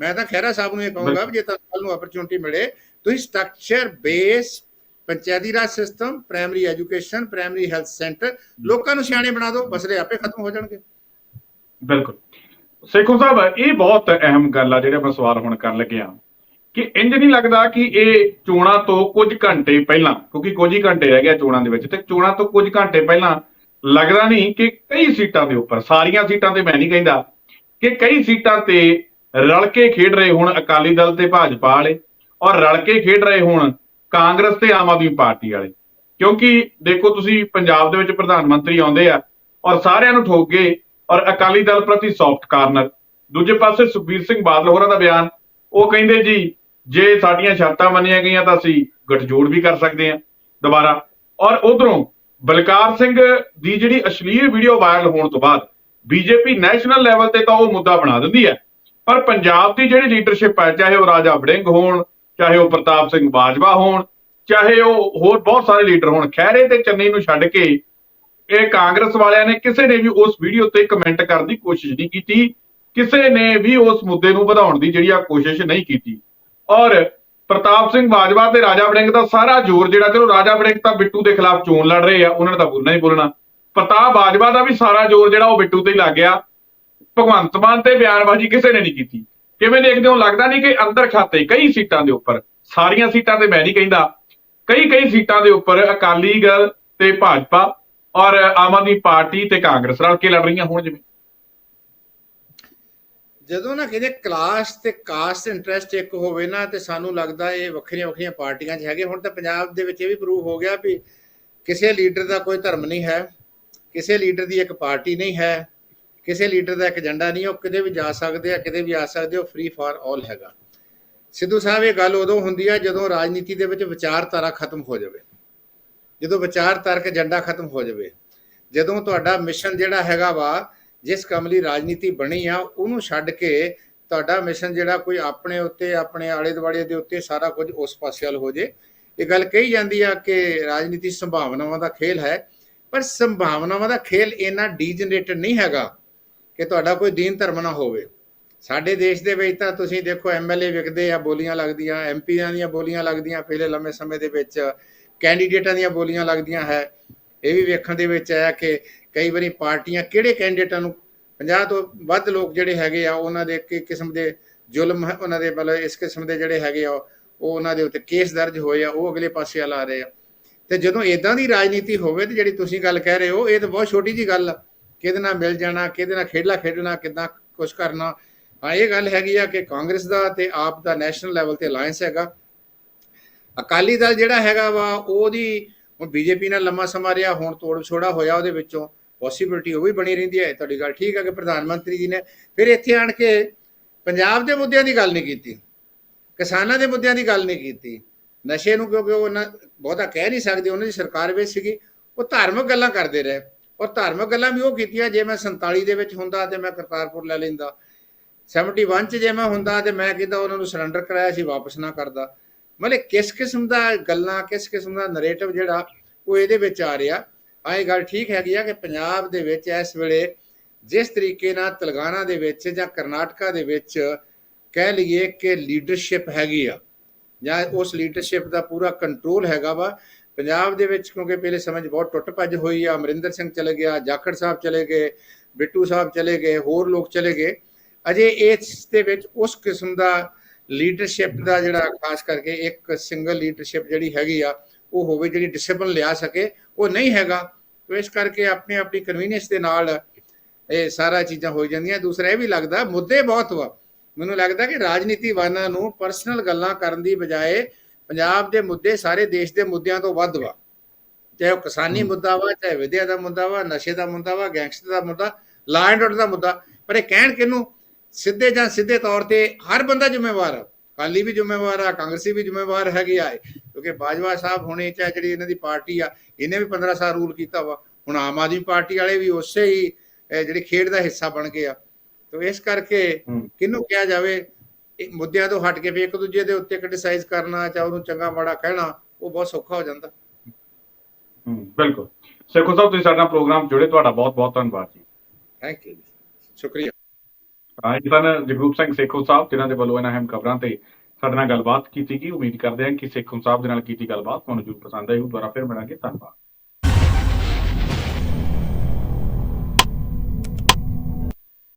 ਮੈਂ ਤਾਂ ਖਹਿਰਾ ਸਾਹਿਬ ਨੂੰ ਇਹ ਕਹੂੰਗਾ ਵੀ ਜੇ ਤੁਹਾਨੂੰ ਕੱਲ ਨੂੰ ਅਪਰਚੂਨਿਟੀ ਮਿਲੇ ਤੁਸੀਂ structure base panchayati raj system primary education primary health centre ਲੋਕਾਂ ਨੂੰ ਸਿਆਣੇ ਬਣਾ ਦਿਓ ਮਸਲੇ ਆਪੇ ਖਤਮ ਹੋ ਜਾਣਗੇ।
ਬਿਲਕੁਲ। ਸੇਖੋ ਸਾਹਿਬ ਇਹ ਬਹੁਤ ਅਹਿਮ ਗੱਲ ਆ ਜਿਹੜਾ ਮੈਂ ਸਵਾਲ ਹੁਣ ਕਰਨ ਲੱਗਿਆ ਕਿ ਇੰਜ ਨਹੀਂ ਲੱਗਦਾ ਕਿ ਇਹ ਚੋਣਾਂ ਤੋਂ ਕੁਝ ਘੰਟੇ ਪਹਿਲਾਂ ਕਿਉਂਕਿ ਕੁਝ ਹੀ ਘੰਟੇ ਰਹਿ ਗਏ ਚੋਣਾਂ ਦੇ ਵਿੱਚ ਤੇ ਚੋਣਾਂ ਤੋਂ ਕੁਝ ਘੰਟੇ ਪਹਿਲਾਂ ਲੱਗਦਾ ਨਹੀਂ ਕਿ ਕਈ ਸੀਟਾਂ ਦੇ ਉੱਪਰ, ਸਾਰੀਆਂ ਸੀਟਾਂ ਤੇ ਮੈਂ ਨਹੀਂ ਕਹਿੰਦਾ ਕਿ ਕਈ ਸੀਟਾਂ ਤੇ ਰਲ ਕੇ ਖੇਡ ਰਹੇ ਹੋਣ ਅਕਾਲੀ ਦਲ ਤੇ ਭਾਜਪਾ ਵਾਲੇ ਔਰ ਰਲ ਕੇ ਖੇਡ ਰਹੇ ਹੋਣ ਕਾਂਗਰਸ ਤੇ ਆਮ ਆਦਮੀ ਪਾਰਟੀ ਵਾਲੇ। ਕਿਉਂਕਿ ਦੇਖੋ ਤੁਸੀਂ ਪੰਜਾਬ ਦੇ ਵਿੱਚ ਪ੍ਰਧਾਨ ਮੰਤਰੀ ਆਉਂਦੇ ਆ ਔਰ ਸਾਰਿਆਂ ਨੂੰ ਠੋਕ ਗਏ ਔਰ ਅਕਾਲੀ ਦਲ ਪ੍ਰਤੀ ਸੌਫਟ ਕਾਰਨਰ ਦੂਜੇ ਪਾਸੇ ਸੁਖਬੀਰ ਸਿੰਘ ਬਾਦਲ ਹੋਰਾਂ ਦਾ ਬਿਆਨ, ਉਹ ਕਹਿੰਦੇ ਜੀ, ਜੇ ਸਾਡੀਆਂ ਸ਼ਰਤਾਂ ਮੰਨੀਆਂ ਗਈਆਂ ਤਾਂ ਅਸੀਂ ਗਠਜੋੜ ਵੀ ਕਰ ਸਕਦੇ ਹਾਂ ਦੁਬਾਰਾ। ਔਰ ਉਧਰੋਂ ਬਲਕਾਰ ਸਿੰਘ ਦੀ ਜਿਹੜੀ ਅਸ਼ਲੀਲ ਵੀਡੀਓ ਵਾਇਰਲ ਹੋਣ ਤੋਂ ਬਾਅਦ ਬੀਜੇਪੀ ਨੈਸ਼ਨਲ ਲੈਵਲ ਤੇ ਤਾਂ ਉਹ ਮੁੱਦਾ ਬਣਾ ਦਿੰਦੀ ਹੈ। ਪਰ ਪੰਜਾਬ ਦੀ ਜਿਹੜੀ ਲੀਡਰਸ਼ਿਪ ਹੈ, ਚਾਹੇ ਉਹ ਰਾਜਾ ਵੜਿੰਗ ਹੋਣ, ਚਾਹੇ ਉਹ ਪ੍ਰਤਾਪ ਸਿੰਘ ਬਾਜਵਾ ਹੋਣ, ਚਾਹੇ ਉਹ ਹੋਰ ਬਹੁਤ ਸਾਰੇ ਲੀਡਰ ਹੋਣ, ਖਹਿਰੇ ਤੇ ਚੰਨੀ ਨੂੰ ਛੱਡ ਕੇ ਇਹ ਕਾਂਗਰਸ ਵਾਲਿਆਂ ਨੇ ਕਿਸੇ ਨੇ ਵੀ ਉਸ ਵੀਡੀਓ ਤੇ ਕਮੈਂਟ ਕਰਨ ਦੀ ਕੋਸ਼ਿਸ਼ ਨਹੀਂ ਕੀਤੀ, ਕਿਸੇ ਨੇ ਵੀ ਉਸ ਮੁੱਦੇ ਨੂੰ ਵਧਾਉਣ ਦੀ ਜਿਹੜੀ ਆ ਕੋਸ਼ਿਸ਼ ਨਹੀਂ ਕੀਤੀ। ਔਰ ਪ੍ਰਤਾਪ ਸਿੰਘ ਬਾਜਵਾ ਤੇ ਰਾਜਾ ਵੜਿੰਗ ਦਾ ਸਾਰਾ ਜ਼ੋਰ ਜਿਹੜਾ ਚਲੋ ਰਾਜਾ ਵੜਿੰਗ ਤਾਂ ਬਿੱਟੂ ਦੇ ਖਿਲਾਫ ਚੋਣ ਲੜ ਰਹੇ ਆ, ਉਹਨਾਂ ਨੇ ਤਾਂ ਬੋਲਣਾ ਹੀ ਬੋਲਣਾ। ਪ੍ਰਤਾਪ ਬਾਜਵਾ ਦਾ ਵੀ ਸਾਰਾ ਜ਼ੋਰ ਜਿਹੜਾ ਉਹ ਬਿੱਟੂ ਤੇ ਹੀ ਲੱਗ ਗਿਆ। ਭਗਵੰਤ ਮਾਨ ਤੇ ਬਿਆਨਬਾਜ਼ੀ ਕਿਸੇ ਨੇ ਨਹੀਂ ਕੀਤੀ। ਕਿਵੇਂ ਦੇਖਦੇ ਹੋ? ਲੱਗਦਾ ਨਹੀਂ ਕਿ ਅੰਦਰ ਖਾਤੇ ਕਈ ਸੀਟਾਂ ਦੇ ਉੱਪਰ, ਸਾਰੀਆਂ ਸੀਟਾਂ ਤੇ ਮੈਂ ਨਹੀਂ ਕਹਿੰਦਾ। ਕਈ ਕਈ ਸੀਟਾਂ ਦੇ ਉੱਪਰ ਅਕਾਲੀ ਦਲ ਤੇ ਭਾਜਪਾ ਔਰ ਆਮ ਆਦਮੀ ਪਾਰਟੀ ਤੇ ਕਾਂਗਰਸ ਰਲ ਕੇ ਲੜ ਰਹੀਆਂ ਹੋਣ ਜਿਵੇਂ।
ਜਦੋਂ ਨਾ ਕਿਤੇ ਕਲਾਸ ਤੇ ਕਾਸਟ ਇੰਟਰਸਟ ਇੱਕ ਹੋਵੇ ਨਾ, ਤੇ ਸਾਨੂੰ ਲੱਗਦਾ ਇਹ ਵੱਖਰੀਆਂ ਵੱਖਰੀਆਂ ਪਾਰਟੀਆਂ 'ਚ ਹੈਗੇ। ਹੁਣ ਤਾਂ ਪੰਜਾਬ ਦੇ ਵਿੱਚ ਇਹ ਵੀ ਪ੍ਰੂਵ ਹੋ ਗਿਆ ਵੀ ਕਿਸੇ ਲੀਡਰ ਦਾ ਕੋਈ ਧਰਮ ਨਹੀਂ ਹੈ, ਕਿਸੇ ਲੀਡਰ ਦੀ ਇੱਕ ਪਾਰਟੀ ਨਹੀਂ ਹੈ, ਕਿਸੇ ਲੀਡਰ ਦਾ ਇੱਕ ਏਜੰਡਾ ਨਹੀਂ, ਉਹ ਕਿਤੇ ਵੀ ਜਾ ਸਕਦੇ ਆ, ਕਿਤੇ ਵੀ ਆ ਸਕਦੇ ਹੋ ਫ੍ਰੀ ਫਾਰ ਆਲ ਹੈਗਾ। ਸਿੱਧੂ ਸਾਹਿਬ, ਇਹ ਗੱਲ ਉਦੋਂ ਹੁੰਦੀ ਆ ਜਦੋਂ ਰਾਜਨੀਤੀ ਦੇ ਵਿੱਚ ਵਿਚਾਰਧਾਰਾ ਖਤਮ ਹੋ ਜਾਵੇ। ਜਦੋਂ ਵਿਚਾਰਧਾਰਕ ਏਜੰਡਾ ਖਤਮ ਹੋ ਜਾਵੇ। ਜਦੋਂ ਤੁਹਾਡਾ ਮਿਸ਼ਨ ਜਿਹੜਾ ਹੈਗਾ ਵਾ ਜਿਸ ਕੰਮ ਲਈ ਰਾਜਨੀਤੀ ਬਣੀ ਆ, ਉਹਨੂੰ ਛੱਡ ਕੇ ਤੁਹਾਡਾ ਮਿਸ਼ਨ ਜਿਹੜਾ ਕੋਈ ਆਪਣੇ ਉੱਤੇ, ਆਪਣੇ ਆਲੇ ਦੁਆਲੇ ਦੇ ਉੱਤੇ ਸਾਰਾ ਕੁਝ ਉਸ ਪਾਸੇ ਵੱਲ ਹੋ ਜੇ। ਇਹ ਗੱਲ ਕਹੀ ਜਾਂਦੀ ਆ ਕਿ ਰਾਜਨੀਤੀ ਸੰਭਾਵਨਾਵਾਂ ਦਾ ਖੇਲ ਹੈ, ਪਰ ਸੰਭਾਵਨਾਵਾਂ ਦਾ ਖੇਲ ਇੰਨਾ ਡੀਜਨਰੇਟਡ ਨਹੀਂ ਹੈਗਾ ਕਿ ਤੁਹਾਡਾ ਕੋਈ ਦੀਨ ਧਰਮ ਨਾ ਹੋਵੇ। ਸਾਡੇ ਦੇਸ਼ ਦੇ ਵਿੱਚ ਤਾਂ ਤੁਸੀਂ ਦੇਖੋ ਐਮਐਲਏ ਵਿਕਦੇ ਆ, ਬੋਲੀਆਂ ਲੱਗਦੀਆਂ ਐਮਪੀਆਂ ਦੀਆਂ ਬੋਲੀਆਂ ਲੱਗਦੀਆਂ, ਪਹਿਲੇ ਲੰਮੇ ਸਮੇਂ ਦੇ ਵਿੱਚ ਕੈਂਡੀਡੇਟਾਂ ਦੀਆਂ ਬੋਲੀਆਂ ਲੱਗਦੀਆਂ ਹੈ। ਇਹ ਵੀ ਵੇਖਣ ਦੇ ਵਿੱਚ ਆਇਆ ਕਿ ਕਈ ਵਾਰੀ ਪਾਰਟੀਆਂ ਕਿਹੜੇ ਕੈਂਡੀਡੇਟਾਂ ਨੂੰ 50 ਤੋਂ ਵੱਧ ਲੋਕ ਜਿਹੜੇ ਹੈਗੇ ਆ, ਉਹਨਾਂ ਦੇ ਇੱਕ ਕਿਸਮ ਦੇ ਜ਼ੁਲਮ ਉਹਨਾਂ ਦੇ ਮਤਲਬ ਇਸ ਕਿਸਮ ਦੇ ਜਿਹੜੇ ਹੈਗੇ ਆ, ਉਹ ਉਹਨਾਂ ਦੇ ਉੱਤੇ ਕੇਸ ਦਰਜ ਹੋਏ ਆ, ਉਹ ਅਗਲੇ ਪਾਸੇ ਵੱਲ ਆ ਰਹੇ ਆ। ਤੇ ਜਦੋਂ ਇਦਾਂ ਦੀ ਰਾਜਨੀਤੀ ਹੋਵੇ ਤੇ ਜਿਹੜੀ ਤੁਸੀਂ ਗੱਲ ਕਹਿ ਰਹੇ ਹੋ, ਇਹ ਤਾਂ ਬਹੁਤ ਛੋਟੀ ਜੀ ਗੱਲ ਆ। ਕਿਹਦੇ ਨਾਲ ਮਿਲ ਜਾਣਾ, ਕਿਹਦੇ ਨਾਲ ਖੇਡਲਾ ਖੇਡਣਾ, ਕਿੱਦਾਂ ਕੁਝ ਕਰਨਾ। ਹਾਂ, ਇਹ ਗੱਲ ਹੈਗੀ ਆ ਕਿ ਕਾਂਗਰਸ ਦਾ ਤੇ ਆਪ ਦਾ ਨੈਸ਼ਨਲ ਲੈਵਲ ਤੇ ਅਲਾਈਅੰਸ ਹੈਗਾ। ਅਕਾਲੀ ਦਲ ਜਿਹੜਾ ਹੈਗਾ ਵਾ, ਉਹਦੀ ਹੁਣ ਬੀਜੇਪੀ ਨਾਲ ਲੰਮਾ ਸਮਾਂ ਰਿਹਾ, ਹੁਣ ਤੋੜ ਛੋੜਾ ਹੋਇਆ ਉਹਦੇ ਵਿੱਚੋਂ। ਪੋਸਿਬਿਲਿਟੀ ਉਹ ਵੀ ਬਣੀ ਰਹਿੰਦੀ ਹੈ। ਤੁਹਾਡੀ ਗੱਲ ਠੀਕ ਹੈ ਕਿ ਪ੍ਰਧਾਨ ਮੰਤਰੀ ਜੀ ਨੇ ਫਿਰ ਇੱਥੇ ਆਣ ਕੇ ਪੰਜਾਬ ਦੇ ਮੁੱਦਿਆਂ ਦੀ ਗੱਲ ਨਹੀਂ ਕੀਤੀ। ਕਿਸਾਨਾਂ ਦੇ ਮੁੱਦਿਆਂ ਦੀ ਗੱਲ ਨਹੀਂ ਕੀਤੀ। ਨਸ਼ੇ ਨੂੰ ਕਿਉਂਕਿ ਉਹ ਉਹਨਾਂ ਬਹੁਤਾ ਕਹਿ ਨਹੀਂ ਸਕਦੇ। ਉਹਨਾਂ ਦੀ ਸਰਕਾਰ ਵਿੱਚ ਸੀਗੀ। ਉਹ ਧਾਰਮਿਕ ਗੱਲਾਂ ਕਰਦੇ ਰਹੇ। ਔਰ ਧਾਰਮਿਕ ਗੱਲਾਂ ਵੀ ਉਹ ਕੀਤੀਆਂ, ਜੇ ਮੈਂ 47 ਦੇ ਵਿੱਚ ਹੁੰਦਾ ਤੇ ਮੈਂ ਕਰਤਾਰਪੁਰ ਲੈ ਲੈਂਦਾ। 71 ਚ ਜੇ ਮੈਂ ਹੁੰਦਾ ਤੇ ਮੈਂ ਕਿਦਾਂ ਉਹਨਾਂ ਨੂੰ ਸਰੈਂਡਰ ਕਰਾਇਆ ਸੀ ਵਾਪਸ ਨਾ ਕਰਦਾ। ਮਤਲਬ ਕਿਸ ਕਿਸਮ ਦਾ ਗੱਲਾਂ, ਕਿਸ ਕਿਸਮ ਦਾ ਨਰੇਟਿਵ ਜਿਹੜਾ ਉਹ ਇਹਦੇ ਵਿੱਚ ਆ ਰਿਹਾ। ਆ ਗੱਲ ਠੀਕ ਹੈਗੀ ਆ ਕਿ ਪੰਜਾਬ ਦੇ ਵਿੱਚ ਇਸ ਵੇਲੇ ਜਿਸ ਤਰੀਕੇ ਨਾਲ ਤੇਲੰਗਾਨਾ ਦੇ ਵਿੱਚ ਜਾਂ ਕਰਨਾਟਕਾ ਦੇ ਵਿੱਚ ਕਹਿ ਲਈਏ ਕਿ ਲੀਡਰਸ਼ਿਪ ਹੈਗੀ ਆ, ਜਾਂ ਉਸ ਲੀਡਰਸ਼ਿਪ ਦਾ ਪੂਰਾ ਕੰਟਰੋਲ ਹੈਗਾ ਵਾ। ਪੰਜਾਬ ਦੇ ਵਿੱਚ ਕਿਉਂਕਿ ਪਹਿਲੇ ਸਮੇਂ 'ਚ ਬਹੁਤ ਟੁੱਟ ਭੱਜ ਹੋਈ ਆ, ਅਮਰਿੰਦਰ ਸਿੰਘ ਚਲੇ ਗਿਆ, ਜਾਖੜ ਸਾਹਿਬ ਚਲੇ ਗਏ, ਬਿੱਟੂ ਸਾਹਿਬ ਚਲੇ ਗਏ, ਹੋਰ ਲੋਕ ਚਲੇ ਗਏ। ਅਜੇ ਇਸ ਦੇ ਵਿੱਚ ਉਸ ਕਿਸਮ ਦਾ ਲੀਡਰਸ਼ਿਪ ਦਾ ਜਿਹੜਾ ਖਾਸ ਕਰਕੇ ਇੱਕ ਸਿੰਗਲ ਲੀਡਰਸ਼ਿਪ ਜਿਹੜੀ ਹੈਗੀ ਆ, ਉਹ ਹੋਵੇ ਜਿਹੜੀ ਡਿਸਪਲਿਨ ਲਿਆ ਸਕੇ। ਉਹ ਨਹੀਂ ਹੈਗਾ। ਤੇ ਇਸ ਕਰਕੇ ਆਪਣੇ ਆਪਣੀ ਕਨਵੀਨੀਅੰਸ ਦੇ ਨਾਲ ਇਹ ਸਾਰਾ ਚੀਜ਼ਾਂ ਹੋ ਜਾਂਦੀਆਂ। ਦੂਸਰਾ ਇਹ ਵੀ ਲੱਗਦਾ ਮੁੱਦੇ ਬਹੁਤ ਵਾ। ਮੈਨੂੰ ਲੱਗਦਾ ਕਿ ਰਾਜਨੀਤੀਵਾਨਾਂ ਨੂੰ ਪਰਸਨਲ ਗੱਲਾਂ ਕਰਨ ਦੀ ਬਜਾਏ ਪੰਜਾਬ ਦੇ ਮੁੱਦੇ ਸਾਰੇ ਦੇਸ਼ ਦੇ ਮੁੱਦਿਆਂ ਤੋਂ ਵੱਧ ਵਾ। ਚਾਹੇ ਉਹ ਕਿਸਾਨੀ ਮੁੱਦਾ ਵਾ ਚਾਹੇ ਵਿਦਿਆ ਦਾ ਮੁੱਦਾ ਵਾ ਨਸ਼ੇ ਦਾ ਮੁੱਦਾ ਵਾ ਗੈਂਗਸਟਰ ਦਾ ਮੁੱਦਾ ਲਾ ਐਂਡ ਆਰਡਰ ਦਾ ਮੁੱਦਾ। ਪਰ ਇਹ ਕਹਿਣ ਕਿਨੂੰ ਸਿੱਧੇ ਜਾਂ ਸਿੱਧੇ ਤੌਰ ਤੇ ਹਰ ਬੰਦਾ ਜ਼ਿੰਮੇਵਾਰ ਆ। ਕਾਲੀ ਵੀ ਜ਼ਿੰਮੇਵਾਰ ਆ ਕਾਂਗਰਸੀ ਵੀ ਜ਼ਿੰਮੇਵਾਰ ਹੈਗੇ ਆ। ਕਿਉਂਕਿ ਬਾਜਵਾ ਸਾਹਿਬ ਹੁਣੇ ਚਾਹੇ ਜਿਹੜੀ ਇਹਨਾਂ ਦੀ ਪਾਰਟੀ ਆ ਇਹਨੇ ਵੀ 15 ਸਾਲ ਰੂਲ ਕੀਤਾ ਵਾ। ਹੁਣ ਆਮ ਆਦਮੀ ਪਾਰਟੀ ਵਾਲੇ ਵੀ ਉਸੇ ਹੀ ਜਿਹੜੀ ਖੇਡ ਦਾ ਹਿੱਸਾ ਬਣ ਗਏ ਆ। ਤੋ ਇਸ ਕਰਕੇ। ਕਿਹਨੂੰ ਕਿਹਾ ਜਾਵੇ ਇਹ ਮੁੱਦਿਆਂ ਤੋਂ ਹਟ ਕੇ ਵੀ ਇੱਕ ਦੂਜੇ ਦੇ ਉੱਤੇ ਕ੍ਰਿਟਿਸਾਈਜ਼ ਕਰਨਾ ਜਾਂ ਉਹਨੂੰ ਚੰਗਾ ਮਾੜਾ ਕਹਿਣਾ ਉਹ ਬਹੁਤ ਸੌਖਾ ਹੋ ਜਾਂਦਾ।
ਹੂੰ ਬਿਲਕੁਲ। ਸੇਖੋ ਸਾਹਿਬ ਤੁਸੀਂ ਸਾਡੇ ਪ੍ਰੋਗਰਾਮ ਜੁੜੇ ਤੁਹਾਡਾ ਬਹੁਤ ਬਹੁਤ ਧੰਨਵਾਦ ਜੀ।
ਥੈਂਕ ਯੂ ਸ਼ੁਕਰੀਆ।
ਸਨ ਜਗਰੂਪ ਸਿੰਘ ਸੇਖੋ ਸਾਹਿਬ ਜਿਨ੍ਹਾਂ ਦੇ ਵੱਲੋਂ ਇਹਨਾਂ ਅਹਿਮ ਖਬਰਾਂ ਤੇ ਸਾਡੇ ਨਾਲ ਗੱਲਬਾਤ ਕੀਤੀ ਗਈ। ਉਮੀਦ ਕਰਦੇ ਹਾਂ ਕਿ ਸਿੱਖ ਸਾਹਿਬ ਦੇ ਨਾਲ ਕੀਤੀ ਗੱਲਬਾਤ। ਤੁਹਾਨੂੰ ਜਰੂਰ ਪਸੰਦ ਆਈ ਦੁਬਾਰਾ ਫਿਰ ਮਿਲਾਂਗੇ। ਧੰਨਵਾਦ।